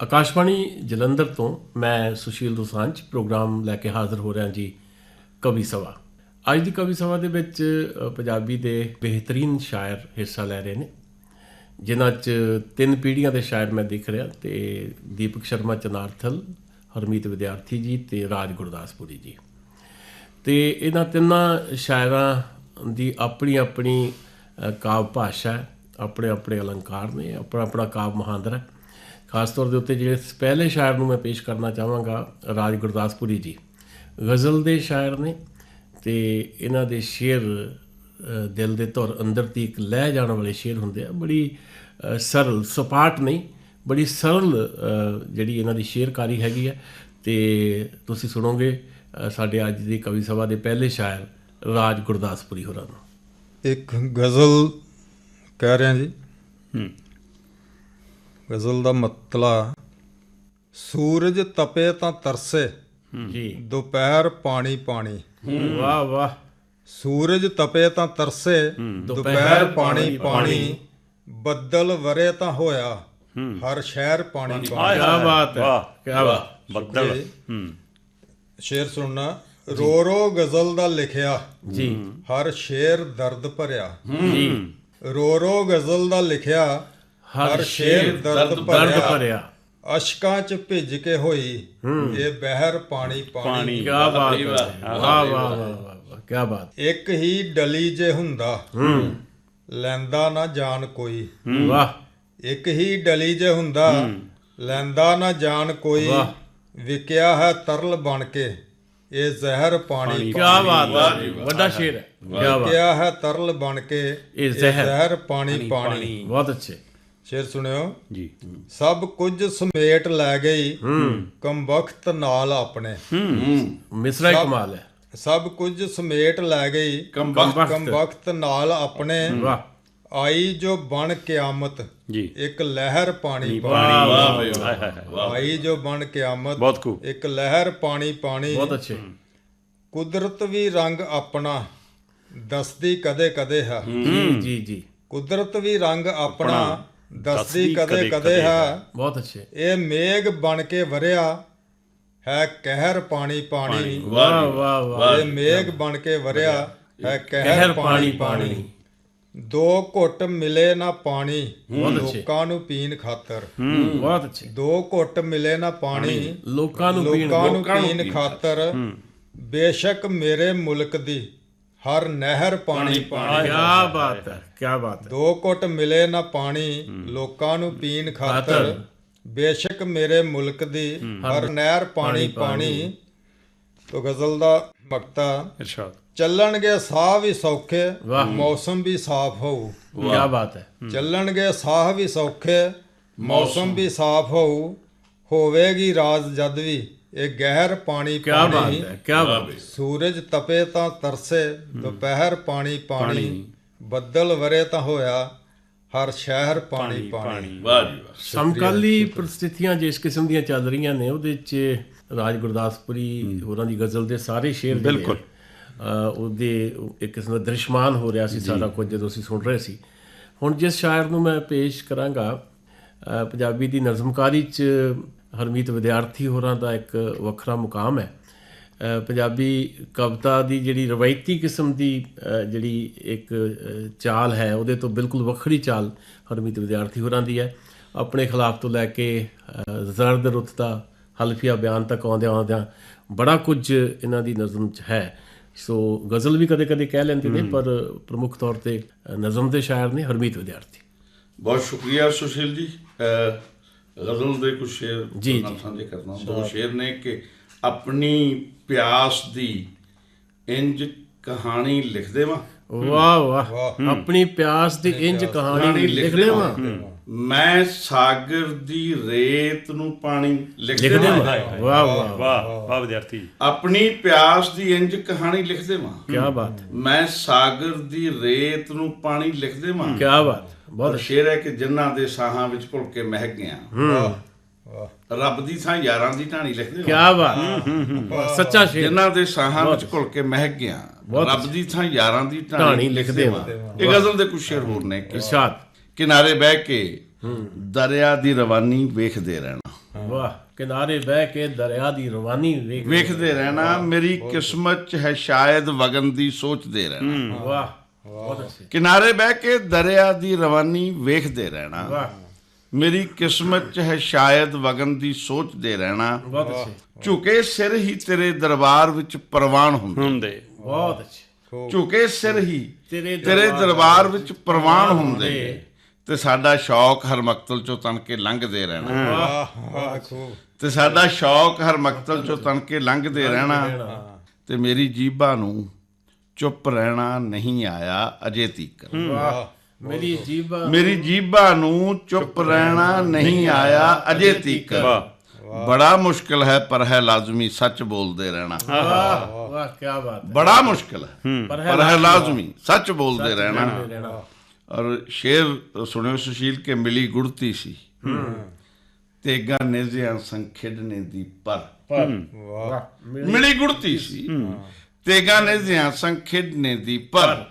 ਆਕਾਸ਼ਵਾਣੀ ਜਲੰਧਰ ਤੋਂ ਮੈਂ ਸੁਸ਼ੀਲ ਦੋਸਾਂਝ ਪ੍ਰੋਗਰਾਮ ਲੈ ਕੇ ਹਾਜ਼ਰ ਹੋ ਰਿਹਾ ਜੀ ਕਵੀ ਸਭਾ। ਅੱਜ ਦੀ ਕਵੀ ਸਭਾ ਦੇ ਵਿੱਚ ਪੰਜਾਬੀ ਦੇ ਬਿਹਤਰੀਨ ਸ਼ਾਇਰ ਹਿੱਸਾ ਲੈ ਰਹੇ ਨੇ ਜਿਨ੍ਹਾਂ 'ਚ ਤਿੰਨ ਪੀੜ੍ਹੀਆਂ ਦੇ ਸ਼ਾਇਰ ਮੈਂ ਦੇਖ ਰਿਹਾ ਤੇ ਦੀਪਕ ਸ਼ਰਮਾ ਚਨਾਰਥਲ ਹਰਮੀਤ ਵਿਦਿਆਰਥੀ ਜੀ ਤੇ ਰਾਜ ਗੁਰਦਾਸਪੁਰੀ ਜੀ। ਤੇ ਇਹਨਾਂ ਤਿੰਨਾਂ ਸ਼ਾਇਰਾਂ ਦੀ ਆਪਣੀ ਆਪਣੀ ਅ, ਕਾਵ ਭਾਸ਼ਾ ਆਪਣੇ ਆਪਣੇ ਅਲੰਕਾਰ ਨੇ ਆਪਣਾ ਆਪਣਾ ਕਾਵ ਮਹਾਂਦਰ ਹੈ। ਖਾਸ ਤੌਰ ਦੇ ਉੱਤੇ ਜਿਹੜੇ ਪਹਿਲੇ ਸ਼ਾਇਰ ਨੂੰ ਮੈਂ ਪੇਸ਼ ਕਰਨਾ ਚਾਹਾਂਗਾ ਰਾਜ ਗੁਰਦਾਸਪੁਰੀ ਜੀ। ਗਜ਼ਲ ਦੇ ਸ਼ਾਇਰ ਨੇ ਤੇ ਇਹਨਾਂ ਦੇ ਸ਼ੇਰ ਦਿਲ ਦੇ ਧੁਰ ਅੰਦਰ ਦੀ ਇੱਕ ਲਹਿ ਜਾਣ ਵਾਲੇ ਸ਼ੇਰ ਹੁੰਦੇ ਆ। ਬੜੀ ਸਰਲ ਸਪਾਟ ਨਹੀਂ ਬੜੀ ਸਰਲ ਜਿਹੜੀ ਇਹਨਾਂ ਦੀ ਸ਼ੇਰਕਾਰੀ ਹੈਗੀ ਹੈ ਤੇ ਤੁਸੀਂ ਸੁਣੋਗੇ ਸਾਡੇ ਅੱਜ ਦੀ ਕਵੀ ਸਭਾ ਦੇ ਪਹਿਲੇ ਸ਼ਾਇਰ ਰਾਜ ਗੁਰਦਾਸਪੁਰੀ ਹੋਰਾਂ ਨੂੰ। ਇੱਕ ਗਜ਼ਲ ਕਹਿ ਰਿਹਾ ਜੀ। ਹੂੰ। ਗਜ਼ਲ ਦਾ ਮਤਲਬ ਸੂਰਜ ਤਪੇ ਤਾਂ ਤਰਸੇ ਜੀ। ਦੁਪਹਿਰ ਪਾਣੀ ਪਾਣੀ। ਵਾਹ ਵਾਹ। ਸੂਰਜ ਤਪੇ ਤਾਂ ਤਰਸੇ ਦੁਪਹਿਰ ਪਾਣੀ ਪਾਣੀ ਬੱਦਲ ਵਰੇ ਤਾਂ ਹੋਇਆ ਹਰ ਸ਼ਹਿਰ ਪਾਣੀ ਕੀ ਪਾਣੀ। ਬਾਤ ਹੈ। ਵਾਹ ਕੀ ਬਾਤ। ਬੱਦਲ। ਸ਼ੇਰ ਸੁਣਨਾ। ਰੋ ਰੋ ਗਜ਼ਲ ਦਾ ਲਿਖਿਆ। ਜੀ। ਹਰ ਸ਼ੇਰ ਦਰਦ ਭਰਿਆ। ਜੀ। ਰੋ ਰੋ ਗਜ਼ਲ ਦਾ ਲਿਖਿਆ। ਹਰ ਸ਼ੇਰ ਦਰਦ ਦਰਦ ਭਰਿਆ। ਅਸ਼ਕਾਂ ਚ ਭਿੱਜ ਕੇ ਹੋਈ ਇਹ ਬਹਿਰ ਪਾਣੀ ਪਾਣੀ। ਕੀ ਬਾਤ ਵਾਹ ਵਾਹ ਵਾਹ ਵਾਹ ਕੀ ਬਾਤ। ਇੱਕ ਹੀ ਡਲੀ ਜੇ ਹੁੰਦਾ ਲੈਂਦਾ ਨਾ ਜਾਣ ਕੋਈ। ਵਾਹ। ਇੱਕ ਹੀ ਡਲੀ ਜੇ ਹੁੰਦਾ ਲੈਂਦਾ ਨਾ ਜਾਣ ਕੋਈ। ਵਾਹ। ਵਿਕਿਆ ਹੈ ਤਰਲ ਬਣ ਕੇ ਇਹ ਜ਼ਹਿਰ ਪਾਣੀ ਕੀ ਬਾਤ ਹੈ। ਵੱਡਾ ਸ਼ੇਰ ਹੈ। ਕੀ ਬਾਤ। ਵਿਕਿਆ ਹੈ ਤਰਲ ਬਣ ਕੇ ਇਹ ਜ਼ਹਿਰ। ਪਾਣੀ। ਪਾਣੀ। ਬਹੁਤ ਅੱਛੇ। ਸ਼ੇਰ ਸੁਣਿਓ। ਜੀ। ਸਭ ਕੁਝ ਸਮੇਟ ਲੈ ਗਈ ਕੰਬਖਤ ਨਾਲ ਆਪਣੇ। ਮਿਸਰਾ ਹੀ ਕਮਾਲ ਹੈ। ਸਭ ਕੁਝ ਸਮੇਟ ਲੈ ਗਈ ਕੰਬਖਤ। ਕੰਬਖਤ ਨਾਲ ਆਪਣੇ। ਵਾਹ। ਆਈ ਜੋ ਬਣ ਕਿਆਮਤ ਜੀ। ਇੱਕ ਲਹਿਰ ਪਾਣੀ ਵਾਹ ਵਾਹ ਵਾਹ, ਹਾਏ ਹਾਏ ਹਾਏ। ਆਈ ਜੋ ਬਣ ਕਿਆਮਤ ਇੱਕ ਲਹਿਰ ਪਾਣੀ ਪਾਣੀ। ਬਹੁਤ ਅੱਛੇ। ਕੁਦਰਤ ਵੀ ਰੰਗ ਆਪਣਾ ਦੱਸਦੀ ਕਦੇ ਕਦੇ ਹੈ। ਜੀ ਜੀ। ਜੀ ਕੁਦਰਤ ਵੀ ਰੰਗ ਆਪਣਾ। ਦੱਸਦੀ ਕਦੇ ਕਦੇ ਹੈ। ਬਹੁਤ ਅੱਛੇ। ਇਹ ਮੇਘ ਬਣ ਕੇ ਵਰਿਆ ਹੈ ਕਹਿਰ ਪਾਣੀ ਪਾਣੀ। ਵਾਹ ਵਾਹ ਵਾਹ ਇਹ ਮੇਘ ਬਣ ਕੇ ਵਰਿਆ ਹੈ ਕਹਿਰ ਪਾਣੀ ਪਾਣੀ ਦੋ ਘੁੱਟ ਮਿਲੇ ਨਾ ਪਾਣੀ। ਲੋਕਾਂ ਨੂੰ ਪੀਣ ਖਾਤਰ। ਬਹੁਤ ਅੱਛੇ। ਦੋ ਘੁੱਟ ਮਿਲੇ ਨਾ ਪਾਣੀ ਲੋਕਾਂ ਨੂੰ ਪੀਣ ਲੋਕਾਂ ਨੂੰ ਪੀਣ ਖਾਤਰ। ਬੇਸ਼ੱਕ ਮੇਰੇ ਮੁਲਕ ਦੀ ਹਰ ਨਹਿਰ ਪਾਣੀ ਪਾਣੀ ਕੀ ਬਾਤ ਹੈ ਕੀ ਬਾਤ ਹੈ। ਦੋ ਘੁੱਟ ਮਿਲੇ ਨਾ ਪਾਣੀ ਲੋਕਾਂ ਨੂੰ ਪੀਣ ਖਾਤਰ ਬੇਸ਼ੱਕ ਮੇਰੇ ਮੁਲਕ ਦੀ ਹਰ ਨਹਿਰ ਪਾਣੀ ਪਾਣੀ ਤੋ ਗਜ਼ਲ ਦਾ ਮਕਤਾ ਇਰਸ਼ਾਦ। ਚੱਲਣਗੇ ਸਾਹ ਵੀ ਸੌਖੇ। ਮੌਸਮ ਵੀ ਸਾਫ਼ ਹੋਊ। ਕੀ ਬਾਤ ਹੈ। ਚੱਲਣਗੇ ਸਾਹ ਵੀ ਸੌਖੇ ਮੌਸਮ। ਵੀ ਸਾਫ਼ ਹੋਊ ਹੋਵੇਗੀ ਰਾਤ ਜਦ ਵੀ। ਇਹ ਗਹਿਰ ਪਾਣੀ ਕੀ ਬਾਤ ਪਾਣੀ ਹੈ ਕੀ ਬਾਤ ਹੈ। ਸੂਰਜ ਤਪੇ ਤਾਂ ਤਰਸੇ ਦੁਪਹਿਰ ਪਾਣੀ ਪਾਣੀ ਬੱਦਲ ਵਰੇ ਤਾਂ ਹੋਇਆ ਹਰ ਸ਼ਹਿਰ ਪਾਣੀ ਪਾਣੀ ਵਾਹ ਜੀ ਵਾਹ। ਸਮਕਾਲੀ ਪ੍ਰਸਥਿਤੀਆਂ ਜਿਸ ਕਿਸਮ ਦੀਆਂ ਚੱਲ ਰਹੀਆਂ ਨੇ ਉਹਦੇ 'ਚ ਰਾਜ ਗੁਰਦਾਸਪੁਰੀ ਹੋਰਾਂ ਦੀ ਗਜ਼ਲ ਦੇ ਸਾਰੇ ਸ਼ੇਰ ਬਿਲਕੁਲ। ਉਹਦੇ ਇੱਕ ਕਿਸਮ ਦਾ ਦ੍ਰਿਸ਼ਮਾਨ ਹੋ ਰਿਹਾ ਸੀ ਸਾਰਾ ਕੁਝ ਜਦੋਂ ਅਸੀਂ ਸੁਣ ਰਹੇ ਸੀ। ਹੁਣ ਜਿਸ ਸ਼ਾਇਰ ਨੂੰ ਮੈਂ ਪੇਸ਼ ਕਰਾਂਗਾ ਪੰਜਾਬੀ ਦੀ ਨਜ਼ਮਕਾਰੀ 'ਚ ਹਰਮੀਤ ਵਿਦਿਆਰਥੀ ਹੋਰਾਂ ਦਾ ਇੱਕ ਵੱਖਰਾ ਮੁਕਾਮ ਹੈ। ਪੰਜਾਬੀ ਕਵਿਤਾ ਦੀ ਜਿਹੜੀ ਰਵਾਇਤੀ ਕਿਸਮ ਦੀ ਜਿਹੜੀ ਇੱਕ ਚਾਲ ਹੈ ਉਹਦੇ ਤੋਂ ਬਿਲਕੁਲ ਵੱਖਰੀ ਚਾਲ ਹਰਮੀਤ ਵਿਦਿਆਰਥੀ ਹੋਰਾਂ ਦੀ ਹੈ। ਆਪਣੇ ਖਿਲਾਫ ਤੋਂ ਲੈ ਕੇ ਜ਼ਰਦ ਰੁੱਤ ਦਾ ਹਲਫੀਆ ਬਿਆਨ ਤੱਕ ਆਉਂਦਿਆਂ ਆਉਂਦਿਆਂ ਬੜਾ ਕੁਝ ਇਹਨਾਂ ਦੀ ਨਜ਼ਮ 'ਚ ਹੈ। ਸੋ ਗਜ਼ਲ ਵੀ ਕਦੇ-ਕਦੇ ਕਹਿ ਲੈਂਦੇ ਨੇ ਪਰ ਪ੍ਰਮੁੱਖ ਤੌਰ ਤੇ ਨਜ਼ਮ ਦੇ ਸ਼ਾਇਰ ਨੇ ਹਰਮੀਤ ਵਿਦਿਆਰਥੀ। ਬਹੁਤ ਸ਼ੁਕਰੀਆ ਸੁਸ਼ੀਲ ਜੀ। ਗਜ਼ਲ ਦੇ ਕੁਝ ਸ਼ੇਰ ਜੀ, ਸਾਂਝੇ ਕਰਨਾ। ਦੋ ਸ਼ੇਰ ਨੇ ਕਿ ਆਪਣੀ ਪਿਆਸ ਦੀ ਇੰਜ ਕਹਾਣੀ ਲਿਖ ਦੇਵਾਂ ਵਾਹ ਵਾਹ। ਆਪਣੀ ਪਿਆਸ ਦੀ ਇੰਜ ਕਹਾਣੀ ਲਿਖ ਦੇਵਾਂ ਮੈਂ ਸਾਗਰ ਦੀ ਰੇਤ ਨੂੰ ਪਾਣੀ ਲਿਖ ਦੇਵਾਂ ਵਾਹ ਵਾਹ ਵਾਹ ਵਾਹ। ਵਿਦਿਆਰਥੀ। ਜੀ ਆਪਣੀ ਪਿਆਸ ਦੀ ਇੰਜ ਕਹਾਣੀ ਲਿਖ ਦੇਵਾਂ ਕੀ ਬਾਤ। ਮੈਂ ਸਾਗਰ ਦੀ ਰੇਤ ਨੂੰ ਪਾਣੀ ਲਿਖ ਦੇਵਾਂ ਕੀ ਬਾਤ। ਬਹੁਤ ਸ਼ੇਰ ਹੈ ਕਿ ਜਿਨ੍ਹਾਂ ਦੇ ਸਾਹਾਂ ਵਿੱਚ ਭੁੱਲ ਕੇ ਮਹਿਕ ਗਿਆ ਵਾਹ ਰੱਬ ਦੀ ਥਾਂ ਯਾਰਾਂ ਦੀ ਢਾਣੀ ਲਿਖ ਕੀ ਦੇਵਾਂ ਬਾਤ। ਸੱਚਾ ਸ਼ੇਰ। ਜਿਨ੍ਹਾਂ ਦੇ ਸਾਹਾਂ ਵਿੱਚ ਘੁਲ ਕੇ ਮਹਿਕ ਗਿਆ ਰੱਬ ਦੀ ਥਾਂ ਯਾਰਾਂ ਦੀ ਢਾਣੀ ਢਾਣੀ ਲਿਖ ਲਿਖ ਦੇਵਾਂ। ਦੇਵਾਂ ਇਹ ਗਜ਼ਲ ਦੇ ਕੁਝ ਸ਼ੇਰ ਹੋਰ ਨੇ। ਕਿ ਇਰਸ਼ਾਦ। ਕਿਨਾਰੇ ਬਹਿ ਕੇ ਦਰਿਆ ਦੀ ਰਵਾਨੀ ਵੇਖਦੇ ਰਹਿਣਾ। ਵਾਹ। ਕਿਨਾਰੇ ਬਹਿ ਕੇ ਦਰਿਆ ਦੀ ਰਵਾਨੀ ਵੇਖ ਵੇਖਦੇ ਰਹਿਣਾ। ਮੇਰੀ ਕਿਸਮਤ 'ਚ ਹੈ ਸ਼ਾਇਦ ਵਗਨ ਦੀ ਸੋਚਦੇ ਰਹਿਣਾ। ਵਾਹ। ਕਿਨਾਰੇ ਬਹਿ ਕੇ ਦਰਿਆ ਦੀ ਰਵਾਨੀ ਵੇਖਦੇ ਰਹਿਣਾ। ਮੇਰੀ ਕਿਸਮਤ 'ਚ ਹੈ ਸ਼ਾਇਦ ਵਗਨ ਦੀ ਸੋਚਦੇ ਰਹਿਣਾ। ਬਹੁਤ ਅੱਛੇ। ਝੁਕੇ ਸਿਰ ਹੀ ਤੇਰੇ ਦਰਬਾਰ ਵਿੱਚ ਪ੍ਰਵਾਨ ਹੁੰਦੇ। ਹੁੰਦੇ। ਬਹੁਤ ਅੱਛੇ। ਝੁਕੇ ਸਿਰ ਹੀ ਤੇਰੇ ਦਰਬਾਰ ਵਿੱਚ ਪ੍ਰਵਾਨ ਹੁੰਦੇ। ਤੇ ਸਾਡਾ ਸ਼ੌਕ ਹਰ ਮਕਤਲ ਚੋਂ ਤਨ ਕੇ ਲੰਘਦੇ ਰਹਿਣਾ। ਵਾਹ ਵਾਹ ਖੂਬ। ਤੇ ਸਾਡਾ ਸ਼ੌਕ ਹਰ ਮਕਤਲ ਚੋਂ ਤਨ ਕੇ ਲੰਘਦੇ ਰਹਿਣਾ। ਤੇ ਮੇਰੀ ਜੀਭਾ ਨੂੰ ਚੁੱਪ ਰਹਿਣਾ ਨਹੀਂ ਆਇਆ ਅਜੇ ਤੀਕ। ਵਾਹ ਮੇਰੀ ਜੀਬ ਮੇਰੀ ਜੀਭਾ ਨੂੰ ਚੁੱਪ ਰਹਿਣਾ ਨਹੀਂ ਆਇਆ ਅਜੇ ਤੀਕ। ਵਾਹ ਬੜਾ ਮੁਸ਼ਕਲ ਹੈ ਪਰ ਹੈ ਲਾਜ਼ਮੀ ਸੱਚ ਬੋਲਦੇ ਰਹਿਣਾ। ਵਾਹ ਵਾਹ ਕੀ ਬਾਤ ਹੈ। ਬੜਾ ਮੁਸ਼ਕਲ ਹੈ ਪਰ ਪਰ ਹੈ ਲਾਜ਼ਮੀ ਸੱਚ ਬੋਲਦੇ ਰਹਿਣਾ। ਔਰ ਸ਼ੇਰ ਸੁਣਿਓ ਸੁਸ਼ੀਲ ਕੇ ਮਿਲੀ ਗੁੜਤੀ ਸੀ। ਤੇਗਾ ਨੇਜ਼ਿਆਂ ਖੇਡਣੇ ਦੀ ਪਰ। ਵਾਹ। ਮਿਲੀ ਗੁੜਤੀ ਸੀ। ਤੇਗਾ ਨੇਜ਼ਿਆਂ ਸੰਗ ਖੇਡਣੇ ਦੀ ਪਰ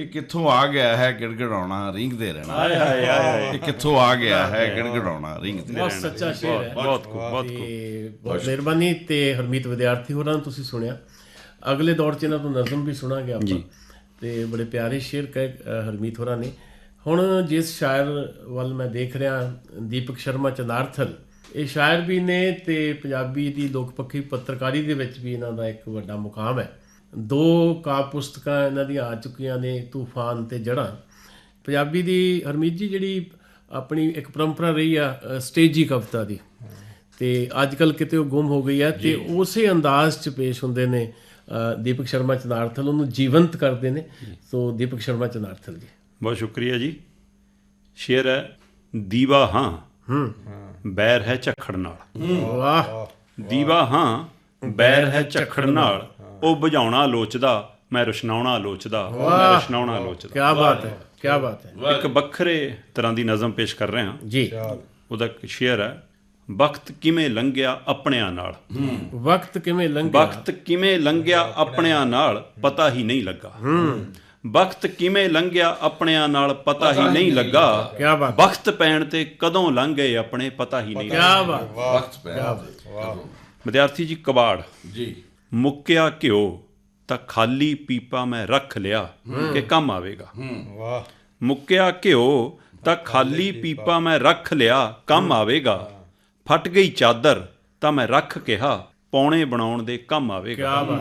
ਇਹ ਕਿੱਥੋਂ ਆ ਗਿਆ ਹੈ ਗਿੜਗੜਾਉਣਾ ਰਿੰਗਦੇ ਰਹਿਣਾ। ਹਾਏ ਹਾਏ ਹਾਏ ਇਹ ਕਿੱਥੋਂ ਆ ਗਿਆ ਹੈ ਗਿੜਗੜਾਉਣਾ ਰਿੰਗਦੇ ਬਹੁਤ ਸੱਚਾ ਸ਼ੇਰ ਹੈ। ਬਹੁਤ ਖੂਬ ਬਹੁਤ ਖੂਬ। ਤੇ ਬਹੁਤ ਮਿਹਰਬਾਨੀ ਤੇ ਹਰਮੀਤ ਵਿਦਿਆਰਥੀ ਹੋਰਾਂ ਨੂੰ ਤੁਸੀਂ ਸੁਣਿਆ। ਅਗਲੇ ਦੌਰ 'ਚ ਇਹਨਾਂ ਤੋਂ ਨਜ਼ਮ ਵੀ ਸੁਣਾਂਗੇ ਆਪਾਂ। ਤੇ ਬੜੇ ਪਿਆਰੇ ਸ਼ੇਰ ਕਹੇ ਹਰਮੀਤ ਹੋਰਾਂ ਨੇ। ਹੁਣ ਜਿਸ ਸ਼ਾਇਰ ਵੱਲ ਮੈਂ ਦੇਖ ਰਿਹਾ ਦੀਪਕ ਸ਼ਰਮਾ ਚਨਾਰਥਲ ਇਹ ਸ਼ਾਇਰ ਵੀ ਨੇ ਤੇ ਪੰਜਾਬੀ ਦੀ ਲੋਕ ਪੱਖੀ ਪੱਤਰਕਾਰੀ ਦੇ ਵਿੱਚ ਵੀ ਇਹਨਾਂ ਦਾ ਇੱਕ ਵੱਡਾ ਮੁਕਾਮ ਹੈ। ਦੋ ਕਾਵਿ ਪੁਸਤਕਾਂ ਇਹਨਾਂ ਦੀਆਂ ਆ ਚੁੱਕੀਆਂ ਨੇ ਤੂਫਾਨ ਤੇ ਜੜਾਂ ਪੰਜਾਬੀ ਦੀ ਹਰਮੀਤ ਜੀ ਜਿਹੜੀ ਆਪਣੀ ਇੱਕ ਪਰੰਪਰਾ ਰਹੀ ਆ ਸਟੇਜੀ ਕਵਿਤਾ ਦੀ। ਤੇ ਅੱਜ ਕੱਲ ਕਿਤੇ ਉਹ ਗੁੰਮ ਹੋ ਗਈ ਹੈ ਤੇ ਉਸੇ ਅੰਦਾਜ਼ 'ਚ ਪੇਸ਼ ਹੁੰਦੇ ਨੇ ਦੀਪਕ ਸ਼ਰਮਾ ਚਨਾਰਥਲ। ਉਹਨੂੰ ਜੀਵੰਤ ਕਰਦੇ ਨੇ। ਸੋ ਦੀਪਕ ਸ਼ਰਮਾ ਚਨਾਰਥਲ ਜੀ। ਬਹੁਤ ਸ਼ੁਕਰੀਆ ਜੀ। ਸ਼ੇਰ ਹੈ ਦੀਵਾ ਹਾਂ। ਹੂੰ। ਬੈਰ ਹੈ ਝੱਖੜ ਨਾਲ। ਵਾਹ। ਦੀਵਾ ਹਾਂ ਬੈਰ ਹੈ ਝੱਖੜ ਨਾਲ ਉਹ ਬੁਝਾਉਣਾ ਲੋਚਦਾ ਮੈਂ ਰੁਸ਼ਨਾਉਣਾ ਲੋਚਦਾ ਮੈਂ ਰੁਸ਼ਨਾਉਣਾ ਲੋਚਦਾ। ਕੀ ਬਾਤ ਹੈ ਕੀ ਬਾਤ ਹੈ। ਇੱਕ ਵੱਖਰੇ ਤਰ੍ਹਾਂ ਦੀ ਨਜ਼ਮ ਪੇਸ਼ ਕਰ ਰਹੇ ਹਾਂ। ਜੀ। ਉਹਦਾ ਇੱਕ ਸ਼ੇਰ ਹੈ ਵਕਤ ਕਿਵੇਂ ਲੰਘਿਆ ਆਪਣਿਆਂ ਨਾਲ? ਵਕਤ ਕਿਵੇਂ ਲੰਘਿਆ? ਵਕਤ ਕਿਵੇਂ ਲੰਘਿਆ ਆਪਣਿਆਂ ਨਾਲ ਪਤਾ ਹੀ ਨਹੀਂ ਲੱਗਾ। ਵਕਤ ਕਿਵੇਂ ਲੰਘਿਆ ਆਪਣਿਆਂ ਨਾਲ ਪਤਾ ਹੀ ਨਹੀਂ ਲੱਗਾ। ਕੀ ਬਾਤ ਵਕਤ ਪੈਣ ਤੇ ਕਦੋਂ ਲੰਘ ਗਏ ਆਪਣੇ ਪਤਾ ਹੀ ਨਹੀਂ ਕੀ ਲੱਗਾ। ਬਾਤ ਵਕਤ ਪੈ ਵਿਦਿਆਰਥੀ ਜੀ ਕਬਾੜ। ਜੀ। ਮੁੱਕਿਆ ਘਿਓ ਤਾਂ ਖਾਲੀ ਪੀਪਾ ਮੈਂ ਰੱਖ ਲਿਆ ਕਿ ਕੰਮ ਆਵੇਗਾ। ਵਾਹ। ਮੁੱਕਿਆ ਘਿਓ ਤਾਂ ਖਾਲੀ ਪੀਪਾ ਮੈਂ ਰੱਖ ਲਿਆ ਕੰਮ ਆਵੇਗਾ। ਫਟ ਗਈ ਚਾਦਰ ਤਾਂ ਮੈਂ ਰੱਖ ਕਿਹਾ ਪੌਣੇ ਬਣਾਉਣ ਦੇ ਕੰਮ ਆਵੇਗਾ। ਕੀ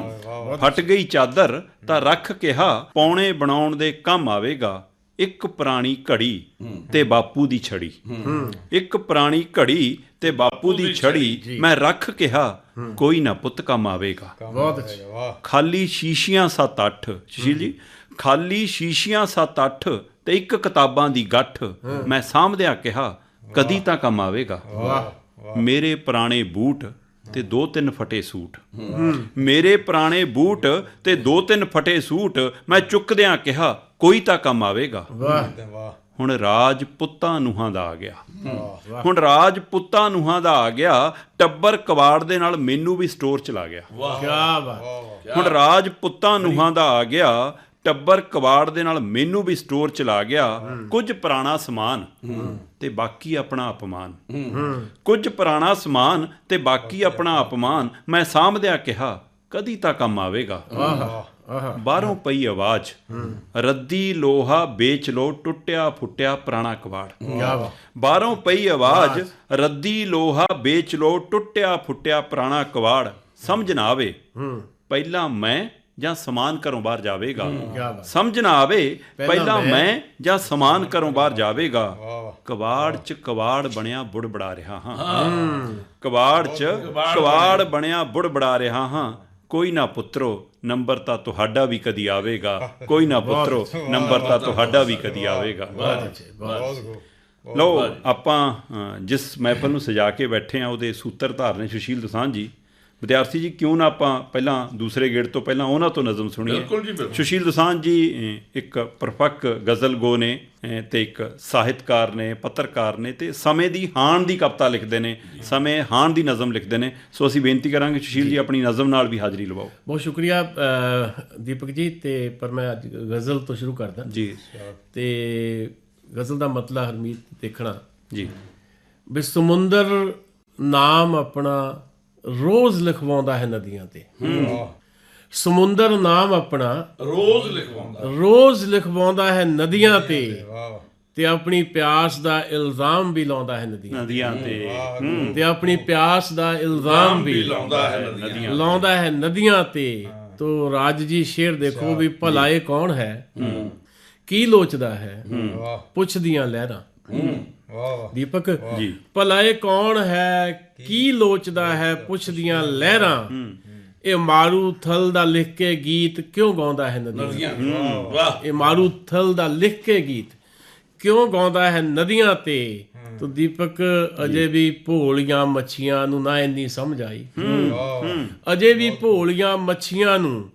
ਬਾਤ। ਫਟ ਗਈ ਚਾਦਰ ਤਾਂ ਰੱਖ ਕਿਹਾ ਪੌਣੇ ਬਣਾਉਣ ਦੇ ਕੰਮ ਆਵੇਗਾ। ਇੱਕ ਪੁਰਾਣੀ ਘੜੀ ਤੇ ਬਾਪੂ ਦੀ ਛੜੀ। ਇੱਕ ਪੁਰਾਣੀ ਘੜੀ ਤੇ ਬਾਪੂ ਦੀ ਛੜੀ ਮੈਂ ਰੱਖ ਕਿਹਾ ਕੋਈ ਨਾ ਪੁੱਤ ਕੰਮ ਆਵੇਗਾ। ਬਹੁਤ ਅੱਛੀ। ਵਾਹ। ਖਾਲੀ ਸ਼ੀਸ਼ੀਆਂ 7-8 ਸੁਸ਼ੀਲ ਜੀ। ਖਾਲੀ ਸ਼ੀਸ਼ੀਆਂ 7-8 ਤੇ ਇੱਕ ਕਿਤਾਬਾਂ ਦੀ ਗੱਠ ਮੈਂ ਸਾਂਭਦਿਆਂ ਕਿਹਾ ਕਦੀ ਤਾਂ ਕੰਮ ਆਵੇਗਾ। ਵਾਹ ਮੇਰੇ ਪੁਰਾਣੇ ਬੂਟ ਤੇ ਦੋ ਤਿੰਨ ਫਟੇ ਸੂਟ। ਮੇਰੇ ਪੁਰਾਣੇ ਬੂਟ ਤੇ ਦੋ ਤਿੰਨ ਫਟੇ ਸੂਟ ਮੈਂ ਚੁੱਕਦਿਆਂ ਕਿਹਾ ਕੋਈ ਤਾਂ ਕੰਮ ਆਵੇਗਾ। ਵਾਹ ਵਾਹ। ਹੁਣ ਰਾਜ ਪੁੱਤਾਂ ਨੂਹਾਂ ਦਾ ਆ ਗਿਆ। ਹੁਣ ਰਾਜ ਪੁੱਤਾਂ ਨੂਹਾਂ ਦਾ ਆ ਗਿਆ ਟੱਬਰ ਕਵਾੜ ਦੇ ਨਾਲ ਮੈਨੂੰ ਵੀ ਸਟੋਰ ਚਲਾ ਗਿਆ। ਕੀ ਬਾਤ। ਹੁਣ ਰਾਜ ਪੁੱਤਾਂ ਨੂਹਾਂ ਦਾ ਆ ਗਿਆ ਟੱਬਰ ਕਵਾੜ ਦੇ ਨਾਲ ਮੈਨੂੰ ਵੀ ਸਟੋਰ ਚਲਾ ਗਿਆ ਕੁਝ ਪੁਰਾਣਾ ਸਮਾਨ ਤੇ ਬਾਕੀ ਆਪਣਾ ਅਪਮਾਨ। ਕੁਝ ਪੁਰਾਣਾ ਸਮਾਨ ਤੇ ਬਾਕੀ ਆਪਣਾ ਅਪਮਾਨ ਮੈਂ ਸਾਂਭਦਿਆਂ ਕਿਹਾ ਕਦੀ ਤਾਂ ਕੰਮ ਆਵੇਗਾ। ਬਾਹਰੋਂ ਪਈ ਆਵਾਜ਼ ਰੱਦੀ ਲੋਹਾ ਵੇਚ ਲੋ ਟੁੱਟਿਆ ਫੁੱਟਿਆ ਪੁਰਾਣਾ ਕਵਾੜ ਬਾਹਰੋਂ ਪਈ ਆਵਾਜ਼ ਰੱਦੀ ਲੋਹਾ ਵੇਚ ਲੋ ਟੁੱਟਿਆ ਫੁੱਟਿਆ ਪੁਰਾਣਾ ਕਵਾੜ ਸਮਝ ਨਾ ਆਵੇ ਪਹਿਲਾਂ ਮੈਂ ਜਾਂ ਸਮਾਨ ਘਰੋਂ ਬਾਹਰ ਜਾਵੇਗਾ? ਸਮਝ ਨਾ ਆਵੇ ਪਹਿਲਾਂ ਮੈਂ ਜਾਂ ਸਮਾਨ ਘਰੋਂ ਬਾਹਰ ਜਾਵੇਗਾ? ਕਵਾੜ ਚ ਕਵਾੜ ਬਣਿਆ ਬੁੜਬੜਾ ਰਿਹਾ ਹਾਂ। ਕਵਾੜ ਚ ਕਵਾੜ ਬਣਿਆ ਬੁੜਬੜਾ ਰਿਹਾ ਹਾਂ। ਕੋਈ ਨਾ ਪੁੱਤਰੋ ਨੰਬਰ ਤਾਂ ਤੁਹਾਡਾ ਵੀ ਕਦੀ ਆਵੇਗਾ। ਕੋਈ ਨਾ ਪੁੱਤਰੋ ਨੰਬਰ ਤਾਂ ਤੁਹਾਡਾ ਵੀ ਕਦੀ ਆਵੇਗਾ। ਲਓ ਆਪਾਂ ਜਿਸ ਮਹਿਫਲ ਨੂੰ ਸਜਾ ਕੇ ਬੈਠੇ ਆ ਉਹਦੇ ਸੂਤਰਧਾਰ ਨੇ ਸੁਸ਼ੀਲ ਦਸਾਂਝ ਜੀ। ਵਿਦਿਆਰਥੀ ਜੀ ਕਿਉਂ ਨਾ ਆਪਾਂ ਪਹਿਲਾਂ ਦੂਸਰੇ ਗੇੜ ਤੋਂ ਪਹਿਲਾਂ ਉਹਨਾਂ ਤੋਂ ਨਜ਼ਮ ਸੁਣੀਏ। ਬਿਲਕੁਲ ਜੀ, ਬਿਲਕੁਲ। ਸੁਸ਼ੀਲ ਦਸਾਂਝ ਜੀ ਇੱਕ ਪਰਫੈਕਟ ਗਜ਼ਲ ਗੋ ਨੇ ਤੇ ਇੱਕ ਸਾਹਿਤਕਾਰ ਨੇ ਪੱਤਰਕਾਰ ਨੇ ਤੇ ਸਮੇਂ ਦੀ ਹਾਣ ਦੀ ਕਵਿਤਾ ਲਿਖਦੇ ਨੇ ਸਮੇਂ ਹਾਣ ਦੀ ਨਜ਼ਮ ਲਿਖਦੇ ਨੇ। ਸੋ ਅਸੀਂ ਬੇਨਤੀ ਕਰਾਂਗੇ ਸੁਸ਼ੀਲ ਜੀ ਆਪਣੀ ਨਜ਼ਮ ਨਾਲ ਵੀ ਹਾਜ਼ਰੀ ਲਵਾਓ। ਬਹੁਤ ਸ਼ੁਕਰੀਆ ਦੀਪਕ ਜੀ ਤੇ ਪਰ ਮੈਂ ਅੱਜ ਗਜ਼ਲ ਤੋਂ ਸ਼ੁਰੂ ਕਰਦਾ। ਜੀ। ਤੇ ਗਜ਼ਲ ਦਾ ਮਤਲਬ ਹਰਮੀਤ ਦੇਖਣਾ। ਜੀ। ਵੀ ਸਮੁੰਦਰ ਨਾਮ ਆਪਣਾ ਰੋਜ਼ ਲਿਖਵਾਉਂਦਾ ਹੈ ਨਦੀਆਂ ਤੇ। ਸਮੁੰਦਰ ਨਾਮ ਆਪਣਾ ਰੋਜ਼ ਲਿਖਵਾਉਂਦਾ। ਰੋਜ਼ ਲਿਖਵਾਉਂਦਾ ਹੈ ਨਦੀਆਂ ਤੇ। ਵਾਹ। ਤੇ ਆਪਣੀ ਪਿਆਸ ਦਾ ਇਲਜ਼ਾਮ ਵੀ ਲਾਉਂਦਾ ਹੈ ਨਦੀਆਂ ਨਦੀਆਂ ਤੇ। ਤੇ ਆਪਣੀ ਪਿਆਸ ਦਾ ਇਲਜ਼ਾਮ ਵੀ ਲਾਉਂਦਾ ਹੈ ਨਦੀਆਂ ਲਾਉਂਦਾ ਹੈ ਨਦੀਆਂ ਤੇ। ਤੋ ਰਾਜ ਜੀ ਸ਼ੇਰ ਦੇਖੋ ਵੀ ਭਲਾਏ ਕੌਣ ਹੈ? ਕੀ ਲੋਚਦਾ ਹੈ? ਪੁੱਛਦੀਆਂ ਲਹਿਰਾਂ। ਵਾਹ। ਵਾਹ। ਦੀਪਕ ਜੀ ਭਲਾਏ ਕੌਣ ਹੈ? ਕੀ ਲੋਚਦਾ ਹੈ ਪੁੱਛਦੀਆਂ ਲਹਿਰਾਂ? ਇਹ ਮਾਰੂ ਥਲ ਦਾ ਲਿਖ ਕੇ ਗੀਤ ਕਿਉਂ ਗਾਉਂਦਾ ਹੈ ਨਦੀਆਂ? ਵਾਹ। ਇਹ ਮਾਰੂ ਥਲ ਦਾ ਲਿਖ ਕੇ ਗੀਤ ਕਿਉਂ ਗਾਉਂਦਾ ਹੈ ਨਦੀਆਂ ਤੇ? ਤੋ ਦੀਪਕ ਅਜੇ ਵੀ ਭੋਲੀਆਂ ਮੱਛੀਆਂ ਨੂੰ ਨਾ ਇੰਨੀ ਸਮਝ ਆਈ। ਵਾਹ। ਅਜੇ ਵੀ ਭੋਲੀਆਂ ਮੱਛੀਆਂ ਨੂੰ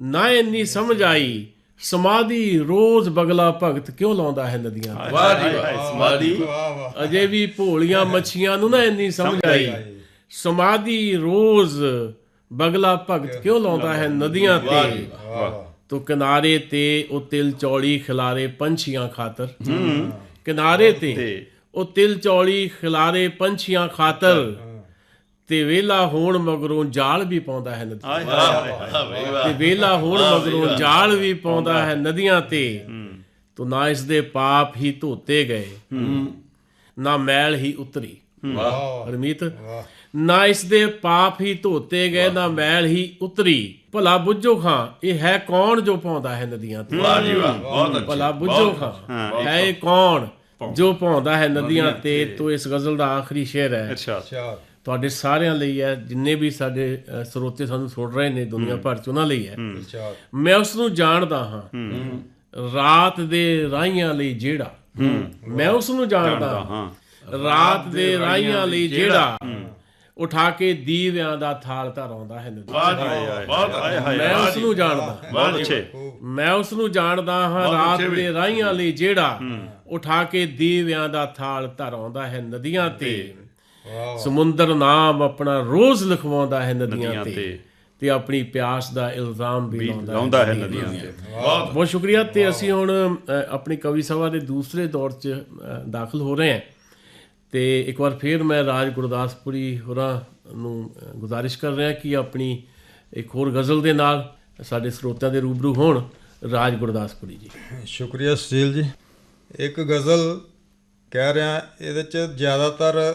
ਨਾ ਇੰਨੀ ਸਮਝ ਆਈ। ਸਮਾਧੀ ਰੋਜ਼ ਬਗਲਾ ਭਗਤ ਕਿਉਂ ਲਾਉਂਦਾ ਹੈ ਨਦੀਆਂ ਤੇ? ਵਾਹ ਜੀ ਵਾਹ ਸਮਾਧੀ। ਅਜੇ ਵੀ ਭੋਲੀਆਂ ਮੱਛੀਆਂ ਨੂੰ ਨਾ ਇੰਨੀ ਸਮਝ ਆਈ। ਸਮਾਧੀ ਰੋਜ਼ ਬਗਲਾ ਭਗਤ ਕਿਉਂ ਲਾਉਂਦਾ ਹੈ ਨਦੀਆਂ ਤੇ? ਵਾਹ ਵਾਹ ਤੋ ਕਿਨਾਰੇ ਤੇ ਉਹ ਤਿਲ ਚੌੜੀ ਖਿਲਾਰੇ ਪੰਛੀਆਂ ਖਾਤਰ। ਕਿਨਾਰੇ ਤੇ ਉਹ ਤਿਲ ਚੌੜੀ ਖਿਲਾਰੇ ਪੰਛੀਆਂ ਖਾਤਰ। ਤੇ ਵੇਲਾ ਹੋਣ ਮਗਰੋਂ ਜਾਲ ਵੀ ਪਾਉਂਦਾ ਹੈ ਨਦੀ। ਹਾਏ ਹਾਏ ਹਾਏ ਤੇ ਵੇਲਾ ਹੋਣ ਮਗਰੋਂ ਜਾਲ ਵੀ ਪਾਉਂਦਾ ਹੈ ਨਦੀਆਂ ਤੇ। ਤੋ ਨਾ ਇਸ ਦੇ ਪਾਪ ਹੀ ਧੋਤੇ ਗਏ ਨਾ ਮੈਲ ਹੀ ਉਤਰੀ। ਵਾਹ। ਹਰਮੀਤ ਨਾ ਇਸ ਦੇ ਪਾਪ ਹੀ ਧੋਤੇ ਗਏ ਨਾ ਮੈਲ ਹੀ ਉਤਰੀ। ਭਲਾ ਬੁੱਝੋ ਖਾਂ ਇਹ ਹੈ ਕੌਣ ਜੋ ਪਾਉਂਦਾ ਹੈ ਨਦੀਆਂ ਤੇ? ਵਾਹ ਜੀ ਵਾਹ ਬਹੁਤ ਅੱਛਾ ਭਲਾ ਬੁੱਝੋ ਖਾਂ ਹੈ। ਇਹ ਕੌਣ ਜੋ ਪਾਉਂਦਾ ਹੈ ਨਦੀਆਂ ਤੇ। ਤੋ ਇਸ ਗਜ਼ਲ ਦਾ ਆਖਰੀ ਸ਼ੇਰ ਹੈ। ਅੱਛਾ। ਅੱਛਾ। ਤੁਹਾਡੇ ਸਾਰਿਆਂ ਲਈ ਹੈ ਜਿੰਨੇ ਵੀ ਸਾਡੇ ਸਰੋਤੇ ਸਾਨੂੰ ਸੁਣ ਰਹੇ ਨੇ ਦੁਨੀਆ ਭਰ ਚ ਉਹਨਾਂ ਲਈ ਹੈ। ਮੈਂ ਉਸ ਨੂੰ ਜਾਣਦਾ ਹਾਂ। ਰਾਤ ਦੇ ਰਾਹੀਆਂ ਲਈ ਜਿਹੜਾ। ਮੈਂ ਉਸ ਨੂੰ ਜਾਣਦਾ ਹਾਂ। ਰਾਤ ਦੇ ਰਾਹੀਆਂ ਲਈ ਜਿਹੜਾ। ਉਠਾ ਕੇ ਦੀਵਿਆਂ ਦਾ ਥਾਲ ਧਰਾਉਂਦਾ ਹੈ ਨਦੀ ਵਾਹ ਜੀ ਵਾਹ ਬਹੁਤ ਹਾਏ ਅੱਛਾ ਹਾਏ ਮੈਂ ਉਸ ਨੂੰ ਜਾਣਦਾ ਬਹੁਤ ਅੱਛੇ ਮੈਂ ਉਸ ਨੂੰ ਜਾਣਦਾ ਹਾਂ ਰਾਤ ਦੇ ਰਾਹੀਆਂ ਲਈ ਜਿਹੜਾ। ਉਠਾ ਕੇ ਦੀਵਿਆਂ ਦਾ ਥਾਲ ਧਰਾਉਂਦਾ ਹੈ ਨਦੀਆਂ ਤੇ ਸਮੁੰਦਰ ਨਾਮ ਆਪਣਾ ਰੋਜ਼ ਲਿਖਵਾਉਂਦਾ ਹੈ ਨਦੀਆਂ ਤੇ ਤੇ। ਆਪਣੀ ਪਿਆਸ ਦਾ ਇਲਜ਼ਾਮ ਵੀ ਲਾਉਂਦਾ ਹੈ ਨਦੀਆਂ ਤੇ। ਬਹੁਤ ਬਹੁਤ ਸ਼ੁਕਰੀਆ ਤੇ ਅਸੀਂ ਹੁਣ ਆਪਣੀ ਕਵੀ ਸਭਾ ਦੇ ਦੂਸਰੇ ਦੌਰ 'ਚ ਦਾਖਲ ਹੋ ਰਹੇ ਹਾਂ। ਤੇ ਇੱਕ ਵਾਰ ਫਿਰ ਮੈਂ ਰਾਜ ਗੁਰਦਾਸਪੁਰੀ ਹੋਰਾਂ ਨੂੰ ਗੁਜ਼ਾਰਿਸ਼ ਕਰ ਰਿਹਾ ਕਿ ਆਪਣੀ ਇੱਕ ਹੋਰ ਗਜ਼ਲ ਦੇ ਨਾਲ ਸਾਡੇ ਸਰੋਤਿਆਂ ਦੇ ਰੂਬਰੂ ਹੋਣ ਰਾਜ ਗੁਰਦਾਸਪੁਰੀ ਜੀ। ਸ਼ੁਕਰੀਆ ਸੁਸ਼ੀਲ ਜੀ। ਇੱਕ ਗਜ਼ਲ ਕਹਿ ਰਿਹਾ ਇਹਦੇ ਚ ਜ਼ਿਆਦਾਤਰ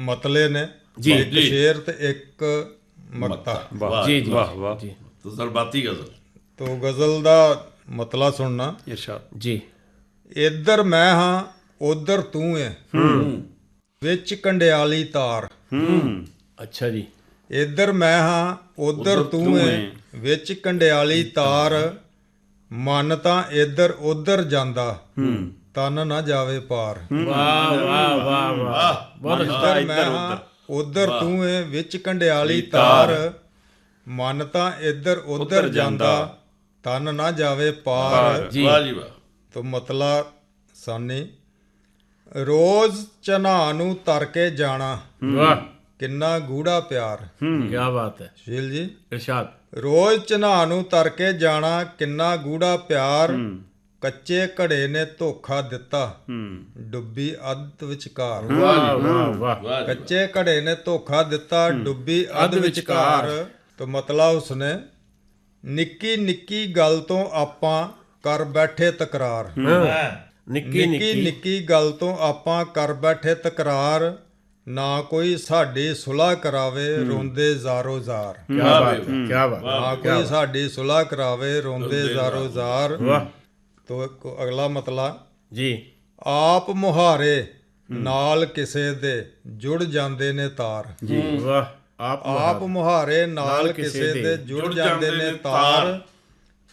ਮਤਲੇ ਨੇ ਜੀ, ਇੱਕ ਸ਼ੇਰ ਤੇ ਇੱਕ ਮਕਤਾ ਵਾਹ ਜੀ ਜੀ ਵਾਹ ਵਾਹ। ਜੀ ਤਜ਼ਰਬਾਤੀ ਗਜ਼ਲ। ਤੋ ਗਜ਼ਲ ਦਾ ਮਤਲਾ ਸੁਣਨਾ। ਇਰਸ਼ਾਦ ਜੀ। ਇੱਧਰ ਮੈਂ ਹਾਂ ਉਧਰ ਤੂੰ ਹੈ। ਵਿੱਚ ਕੰਡਿਆਲੀ ਤਾਰ। ਹੂੰ। ਅੱਛਾ ਜੀ। ਇੱਧਰ ਮੈਂ ਹਾਂ ਉਧਰ ਤੂੰ ਹੈ ਵਿੱਚ ਕੰਡਿਆਲੀ ਤਾਰ। ਮਨ ਤਾਂ ਇੱਧਰ ਉਧਰ ਜਾਂਦਾ। ਤਨ ਨਾ ਜਾਵੇ ਪਾਰ। ਵਾਹ ਵਾਹ ਵਾਹ ਵਾਹ। ਬਹੁਤ ਅੱਛਾ। ਇੱਧਰ ਮੈਂ ਹਾਂ ਉਧਰ ਤੂੰ ਏ ਵਿੱਚ ਕੰਡਿਆਲੀ ਤਾਰ। ਮਨ ਤਾਂ ਇੱਧਰ ਉਧਰ ਜਾਂਦਾ। ਤਨ ਨਾ ਜਾਵੇ ਪਾਰ। ਵਾਹ ਜੀ। ਵਾਹ ਤੋ ਮਤਲਾ ਸਾਨੀ। ਰੋਜ਼ ਚਨਾ ਨੂੰ ਤਰ ਕੇ ਜਾਣਾ। ਵਾਹ। ਕਿੰਨਾ ਗੂੜਾ ਪਿਆਰ। ਕੀ ਬਾਤ ਹੈ। ਸ਼ੀਲ ਜੀ। ਇਰਸ਼ਾਦ। ਰੋਜ਼ ਚਨਾ ਨੂੰ ਤਰ ਕੇ ਜਾਣਾ ਕਿੰਨਾ ਗੂੜਾ ਪਿਆਰ। ਕੱਚੇ ਘੜੇ ਨੇ ਧੋਖਾ ਦਿੱਤਾ। ਹੂੰ। ਡੁੱਬੀ ਅੱਧ ਵਿਚਕਾਰ। ਵਾਹ ਵਾਹ ਕੱਚੇ ਘੜੇ ਨੇ ਧੋਖਾ ਦਿੱਤਾ ਡੁੱਬੀ ਅੱਧ ਵਿਚਕਾਰ। ਤੋਂ ਮਤਲਬ ਉਸਨੇ ਨਿੱਕੀ ਨਿੱਕੀ ਗੱਲ ਤੋਂ ਆਪਾਂ ਕਰ ਬੈਠੇ ਤਕਰਾਰ। ਨਿੱਕੀ ਨਿੱਕੀ ਨਿੱਕੀ। ਗੱਲ ਤੋਂ ਆਪਾਂ ਕਰ ਬੈਠੇ ਤਕਰਾਰ ਨਾ ਕੋਈ ਸਾਡੀ ਸੁਲ੍ਹਾ ਕਰਾਵੇ ਰੋਂਦੇ ਜ਼ਾਰੋ ਜ਼ਾਰ। ਕੀ ਬਾਤ ਕੀ ਬਾਤ ਨਾ ਕੋਈ ਸਾਡੀ ਸੁਲ੍ਹਾ ਕਰਾਵੇ ਰੋਂਦੇ ਜ਼ਾਰੋ। ਜ਼ਾਰ। ਵਾਹ। ਤੋਂ ਇੱਕ ਅਗਲਾ ਮਤਲਬ ਜੀ। ਆਪ ਮੁਹਾਰੇ ਨਾਲ ਕਿਸੇ ਦੇ ਜੁੜ ਜਾਂਦੇ ਨੇ ਤਾਰ। ਜੀ ਵਾਹ ਆਪ ਆਪ ਮੁਹਾਰੇ ਨਾਲ ਕਿਸੇ ਦੇ ਜੁੜ ਜਾਂਦੇ ਨੇ ਤਾਰ।